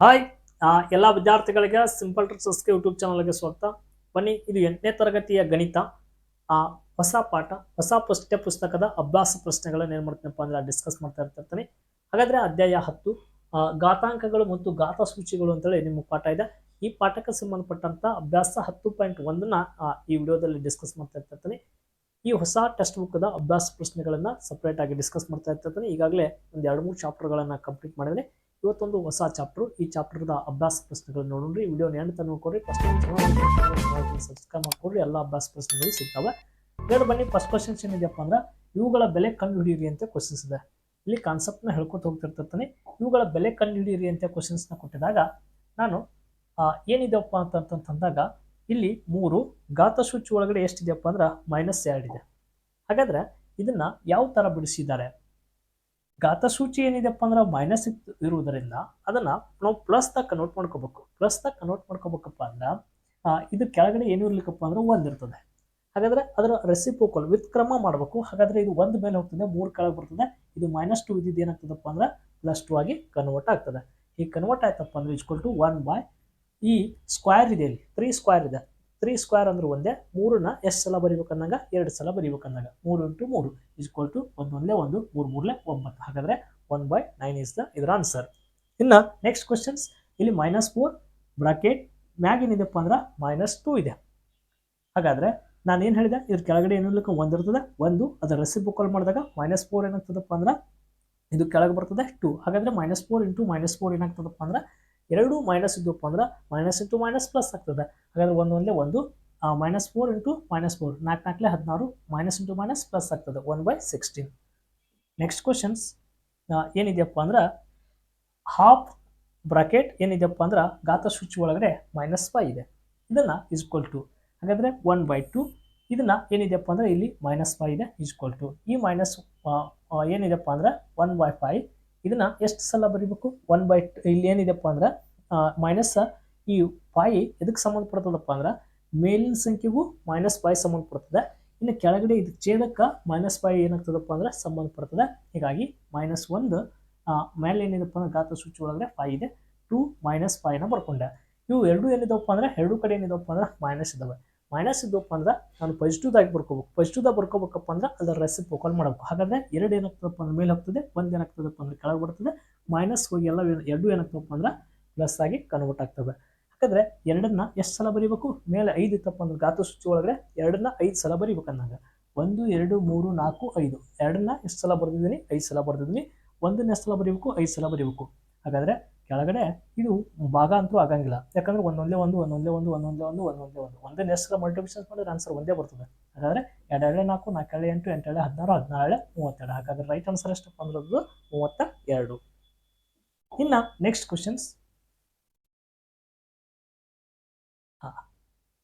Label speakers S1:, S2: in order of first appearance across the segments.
S1: Hi ಎಲ್ಲ ವಿದ್ಯಾರ್ಥಿಗಳಿಗೆ simple ಟ್ರಿಕ್ಸಸ್ಗೆ YouTube ಚಾನಲ್ಗೆ ಸ್ವಾಗತ. ಬನ್ನಿ ಇದು ಎಂಟನೇ ತರಗತಿಯ ಗಣಿತ. ಆ, ಹೊಸ ಪಾಠ ಹೊಸ ಪಠ್ಯ ಪುಸ್ತಕದ ಅಭ್ಯಾಸ ಪ್ರಶ್ನೆಗಳನ್ನ ಏನು ಮಾಡ್ತೀನಪ್ಪ ಅಂದ್ರೆ ಡಿಸ್ಕಸ್ ಮಾಡ್ತಾ ಇರ್ತಿರ್ತೀನಿ. ಹಾಗಾದ್ರೆ ಅಧ್ಯಾಯ ಹತ್ತು ಘಾತಾಂಕಗಳು ಮತ್ತು ಘಾತ ಸೂಚಿಗಳು ಅಂತೇಳಿ ನಿಮ್ಮ ಪಾಠ ಇದೆ. ಈ ಪಾಠಕ್ಕೆ ಸಂಬಂಧಪಟ್ಟಂತ ಅಭ್ಯಾಸ ಹತ್ತು ಪಾಯಿಂಟ್ ಒಂದನ್ನ ಈ ವಿಡಿಯೋದಲ್ಲಿ ಡಿಸ್ಕಸ್ ಮಾಡ್ತಾ ಇರ್ತಿರ್ತೀನಿ. ಈ ಹೊಸ ಟೆಕ್ಸ್ಟ್ ಬುಕ್ದ ಅಭ್ಯಾಸ ಪ್ರಶ್ನೆಗಳನ್ನು ಸಪ್ರೇಟಾಗಿ ಡಿಸ್ಕಸ್ ಮಾಡ್ತಾ ಇರ್ತಿರ್ತೀನಿ. ಈಗಾಗಲೇ ಒಂದು ಎರಡು ಮೂರು ಚಾಪ್ಟರ್ಗಳನ್ನು ಕಂಪ್ಲೀಟ್ ಮಾಡಿದ್ರೆ ಇವತ್ತೊಂದು ಹೊಸ ಚಾಪ್ಟರ್ ಈ ಚಾಪ್ಟರ್ದ ಅಭ್ಯಾಸ ಪ್ರಶ್ನೆಗಳನ್ನ ನೋಡ್ರಿ. ವಿಡಿಯೋ ಎಂಡ್ ತನಕ ಕೊಡ್ರಿ ಫಸ್ಟ್ ಸಬ್ಸ್ಕ್ರೈಬ್ ಮಾಡ್ಕೊಡ್ರಿ ಎಲ್ಲ ಅಭ್ಯಾಸ ಪ್ರಶ್ನೆಗಳು ಸಿಗ್ತವೆ. ಎರಡು ಬನ್ನಿ ಫಸ್ಟ್ ಕ್ವಶನ್ಸ್ ಏನಿದೆಯಪ್ಪ ಅಂದ್ರೆ, ಇವುಗಳ ಬೆಲೆ ಕಂಡು ಹಿಡಿಯಿರಿ ಅಂತ ಕ್ವಶನ್ಸ್ ಇದೆ. ಇಲ್ಲಿ ಕಾನ್ಸೆಪ್ಟ್ನ ಹೇಳ್ಕೊತ ಹೋಗ್ತಿರ್ತಾನೆ. ಇವುಗಳ ಬೆಲೆ ಕಂಡು ಹಿಡಿಯಿರಿ ಅಂತ ಕ್ವಶನ್ಸ್ನ ಕೊಟ್ಟಿದಾಗ, ನಾನು ಏನಿದೆಯಪ್ಪ ಅಂತಂತಂದಾಗ, ಇಲ್ಲಿ ಮೂರು ಘಾತಸೂಚಿ ಒಳಗಡೆ ಎಷ್ಟಿದೆಯಪ್ಪ ಅಂದ್ರೆ ಮೈನಸ್ ಎರಡಿದೆ ಹಾಗಾದ್ರೆ, ಇದನ್ನು ಯಾವ ತರ ಬಿಡಿಸಿದ್ದಾರೆ? ಘಾತಸೂಚಿ ಏನಿದೆಪ್ಪ ಅಂದ್ರೆ ಮೈನಸ್ ಇರುವುದರಿಂದ ಅದನ್ನ ನಾವು ಪ್ಲಸ್ ತಕ್ಕ ಕನ್ವರ್ಟ್ ಮಾಡ್ಕೋಬೇಕು. ಪ್ಲಸ್ ತಕ್ಕ ಕನ್ವರ್ಟ್ ಮಾಡ್ಕೋಬೇಕಪ್ಪ ಅಂದ್ರೆ ಇದು ಕೆಳಗಡೆ ಏನು ಇರ್ಲಿಕ್ಕಪ್ಪ ಅಂದ್ರೆ ಒಂದ್ ಇರ್ತದೆ. ಹಾಗಾದ್ರೆ ಅದರ ರೆಸಿಪೋಕಲ್ ವಿತ್ ಕ್ರಮ ಮಾಡಬೇಕು. ಹಾಗಾದ್ರೆ ಇದು ಒಂದು ಮೇಲೆ ಹೋಗ್ತದೆ, ಮೂರು ಕೆಳಗೆ ಬರ್ತದೆ. ಇದು ಮೈನಸ್ ಟು ಇದ್ದಿದ್ದು ಏನಾಗ್ತದಪ್ಪ ಅಂದ್ರೆ ಪ್ಲಸ್ ಟು ಆಗಿ ಕನ್ವರ್ಟ್ ಆಗ್ತದೆ. ಈ ಕನ್ವರ್ಟ್ ಆಯ್ತಪ್ಪ ಅಂದ್ರೆ ಇಸ್ಕೊಲ್ ಟು ಒನ್ ಬೈ ಈ ಸ್ಕ್ವೇರ್ ಇದೆ ಇಲ್ಲಿ. ತ್ರೀ ಸ್ಕ್ವೇರ್ ಇದೆ. ತ್ರೀ ಸ್ಕ್ವೇರ್ ಅಂದ್ರೆ ಒಂದೇ, ಮೂರನ್ನ ಎಷ್ಟು ಸಲ ಬರಿಬೇಕಂದಾಗ, ಎರಡು ಸಲ ಬರಿಬೇಕಂದಾಗ. ಮೂರು ಇಂಟು ಮೂರು ಇಸ್ಕೊಲ್ ಟು ಒಂದು ಒಂದೇ, ಮೂರು ಮೂರ್ಲೆ ಒಂಬತ್ತು. ಹಾಗಾದ್ರೆ one by nine is the ಇದರ ಆನ್ಸರ್ ಇನ್ನು ನೆಕ್ಸ್ಟ್ ಕ್ವಶನ್ಸ್ ಇಲ್ಲಿ ಮೈನಸ್ ಫೋರ್ ಬ್ರಾಕೆಟ್ ಮ್ಯಾಗ್ ಏನಿದೆಪ್ಪ ಅಂದ್ರೆ ಮೈನಸ್ ಟೂ ಇದೆ. ಹಾಗಾದ್ರೆ ನಾನು ಏನು ಹೇಳಿದೆ? ಇದ್ರ ಕೆಳಗಡೆ ಏನಿರ್ಲಿಕ್ಕೆ ಒಂದು ಇರ್ತದೆ? ಒಂದು. ಅದರ ರೆಸಿಪೋಕಲ್ ಮಾಡಿದಾಗ ಮೈನಸ್ ಫೋರ್ ಏನಾಗ್ತದಪ್ಪ ಅಂದ್ರೆ, ಇದು ಕೆಳಗೆ ಬರ್ತದೆ ಟು ಹಾಗಾದ್ರೆ minus four into minus four ಏನಾಗ್ತದಪ್ಪ ಅಂದ್ರೆ ಎರಡು ಮೈನಸ್ ಇದ್ದಪ್ಪ ಅಂದ್ರೆ ಮೈನಸ್ ಇಂಟು ಮೈನಸ್ ಪ್ಲಸ್ ಆಗ್ತದೆ. ಹಾಗಾದ್ರೆ ಒಂದು ಒಂದೇ ಒಂದು minus four into minus four ನಾಲ್ಕು ನಾಲ್ಕಲೆ ಹದಿನಾರು ಮೈನಸ್ ಇಂಟು ಮೈನಸ್ ಪ್ಲಸ್ ಆಗ್ತದೆ one by sixteen next questions ಏನಿದೆಯಪ್ಪ ಅಂದ್ರೆ ಹಾಫ್ ಬ್ರಾಕೆಟ್ ಏನಿದೆಯಪ್ಪ ಅಂದ್ರೆ ಘಾತ ಸ್ವಿಚ್ ಒಳಗಡೆ ಮೈನಸ್ ಫೈ ಇದೆ. ಇದನ್ನ ಈಸ್ಕ್ವಲ್ ಟು ಹಾಗಾದ್ರೆ ಒನ್ ಬೈ ಟು ಇದನ್ನು ಏನಿದೆಯಪ್ಪ ಅಂದ್ರೆ ಇಲ್ಲಿ ಮೈನಸ್ ಫೈ ಇದೆ ಈಸ್ಕ್ವಲ್ ಟು ಈ ಮೈನಸ್ ಏನಿದೆಯಪ್ಪ ಅಂದ್ರೆ ಒನ್ ಬೈ ಫೈ ಇದನ್ನ ಎಷ್ಟು ಸಲ ಬರಿಬೇಕು? ಒನ್ ಬೈ ಇಲ್ಲಿ ಏನಿದೆಪ್ಪ ಅಂದ್ರೆ ಮೈನಸ್ ಈ ಫೈ ಎದಕ್ಕೆ ಸಂಬಂಧಪಡ್ತದಪ್ಪ ಅಂದ್ರೆ, ಮೇಲಿನ ಸಂಖ್ಯೆಗೂ ಮೈನಸ್ ಫೈ ಸಂಬಂಧಪಡ್ತದೆ. ಇನ್ನು ಕೆಳಗಡೆ ಇದು ಛೇದಕ್ಕೆ ಮೈನಸ್ ಫೈ ಏನಾಗ್ತದಪ್ಪ ಅಂದ್ರೆ ಸಂಬಂಧಪಡ್ತದೆ. ಹೀಗಾಗಿ ಮೈನಸ್ ಒಂದು ಮೇಲೆ ಏನಿದೆಪ್ಪ ಅಂದ್ರೆ ಗಾತ್ರ ಸೂಚಿ ಒಳಗಡೆ ಫೈ ಇದೆ. ಟು ಮೈನಸ್ ಫೈನ ಬರ್ಕೊಂಡೆ. ಇವು ಎರಡು ಏನಿದವಪ್ಪ ಅಂದ್ರೆ, ಎರಡು ಕಡೆ ಏನಿದವಪ್ಪ ಅಂದ್ರೆ ಮೈನಸ್ ಇದಾವೆ. ಮೈನಸ್ ಇದ್ದಪ್ಪ ಅಂದ್ರೆ ನಾನು ಪಾಸಿಟಿವ್ದಾಗಿ ಬರ್ಕೋಬೇಕು. ಪಾಸಿಟಿವ್ದಾಗ ಬರ್ಕೋಬೇಕಪ್ಪ ಅಂದ್ರೆ ಅದರ ರೆಸಿಪೋಕಲ್ ಮಾಡಬೇಕು. ಹಾಗಾದ್ರೆ ಎರಡು ಏನಾಗ್ತದಪ್ಪ ಅಂದ್ರೆ ಮೇಲೆ ಹೋಗ್ತದೆ, ಒಂದು ಏನಾಗ್ತದಪ್ಪ ಅಂದ್ರೆ ಕೆಳಗೆ ಬರ್ತದೆ ಮೈನಸ್ ಹೋಗಿ ಎಲ್ಲ ಎರಡು ಏನಾಗ್ತದಪ್ಪ ಅಂದ್ರೆ ಪ್ಲಸ್ ಆಗಿ ಕನ್ವರ್ಟ್ ಆಗ್ತವೆ. ಹಾಗಾದ್ರೆ ಎರಡನ್ನ ಎಷ್ಟು ಸಲ ಬರಿಬೇಕು? ಮೇಲೆ ಐದು ಇತ್ತಪ್ಪ ಅಂದ್ರೆ ಗಾತ್ರ ಸೂಚಿ ಒಳಗಡೆ ಎರಡನ್ನ ಐದು ಸಲ ಬರಿಬೇಕು ಅಂದಾಗ. ಒಂದು, ಎರಡು, ಮೂರು, ನಾಲ್ಕು, ಐದು. ಎರಡನ್ನ ಎಷ್ಟು ಸಲ ಬರೆದಿದ್ದೀನಿ? ಐದು ಸಲ ಬರೆದಿದ್ದೀನಿ. ಒಂದನ್ನ ಎಷ್ಟು ಸಲ ಬರೀಬೇಕು? ಐದು ಸಲ ಬರೀಬೇಕು. ಹಾಗಾದ್ರೆ ಕೆಳಗಡೆ ಇದು ಭಾಗ ಅಂತೂ ಆಗಂಗಿಲ್ಲ. ಯಾಕಂದ್ರೆ ಒಂದೊಂದೇ ಒಂದು ಒಂದೊಂದೇ ಒಂದು ಒಂದೊಂದೇ ಒಂದು ಒಂದೊಂದೇ ಒಂದು. ಒಂದೇ ಎಷ್ಟು ಸಲ ಮಲ್ಟಿಪ್ಲಿಕೇಶನ್ ಮಾಡಿದ್ರೆ ಆನ್ಸರ್ ಒಂದೇ ಬರ್ತದೆ. ಹಾಗಾದ್ರೆ ಎರಡೆರಡೆ, ನಾಲ್ಕು ನಾಲ್ಕೆರಡೆ ಎಂಟು, ಎಂಟೆಳೆ, ಹದಿನಾರು ಹದಿನಾರಳೆ ಮೂವತ್ತೆರಡು. ಹಾಗಾದ್ರೆ ರೈಟ್ ಆನ್ಸರ್ ಎಷ್ಟಪ್ಪ ಅಂದ್ರದ್ದು ಮೂವತ್ತ ಎರಡು ಇನ್ನ ನೆಕ್ಸ್ಟ್ ಕ್ವಶನ್ಸ್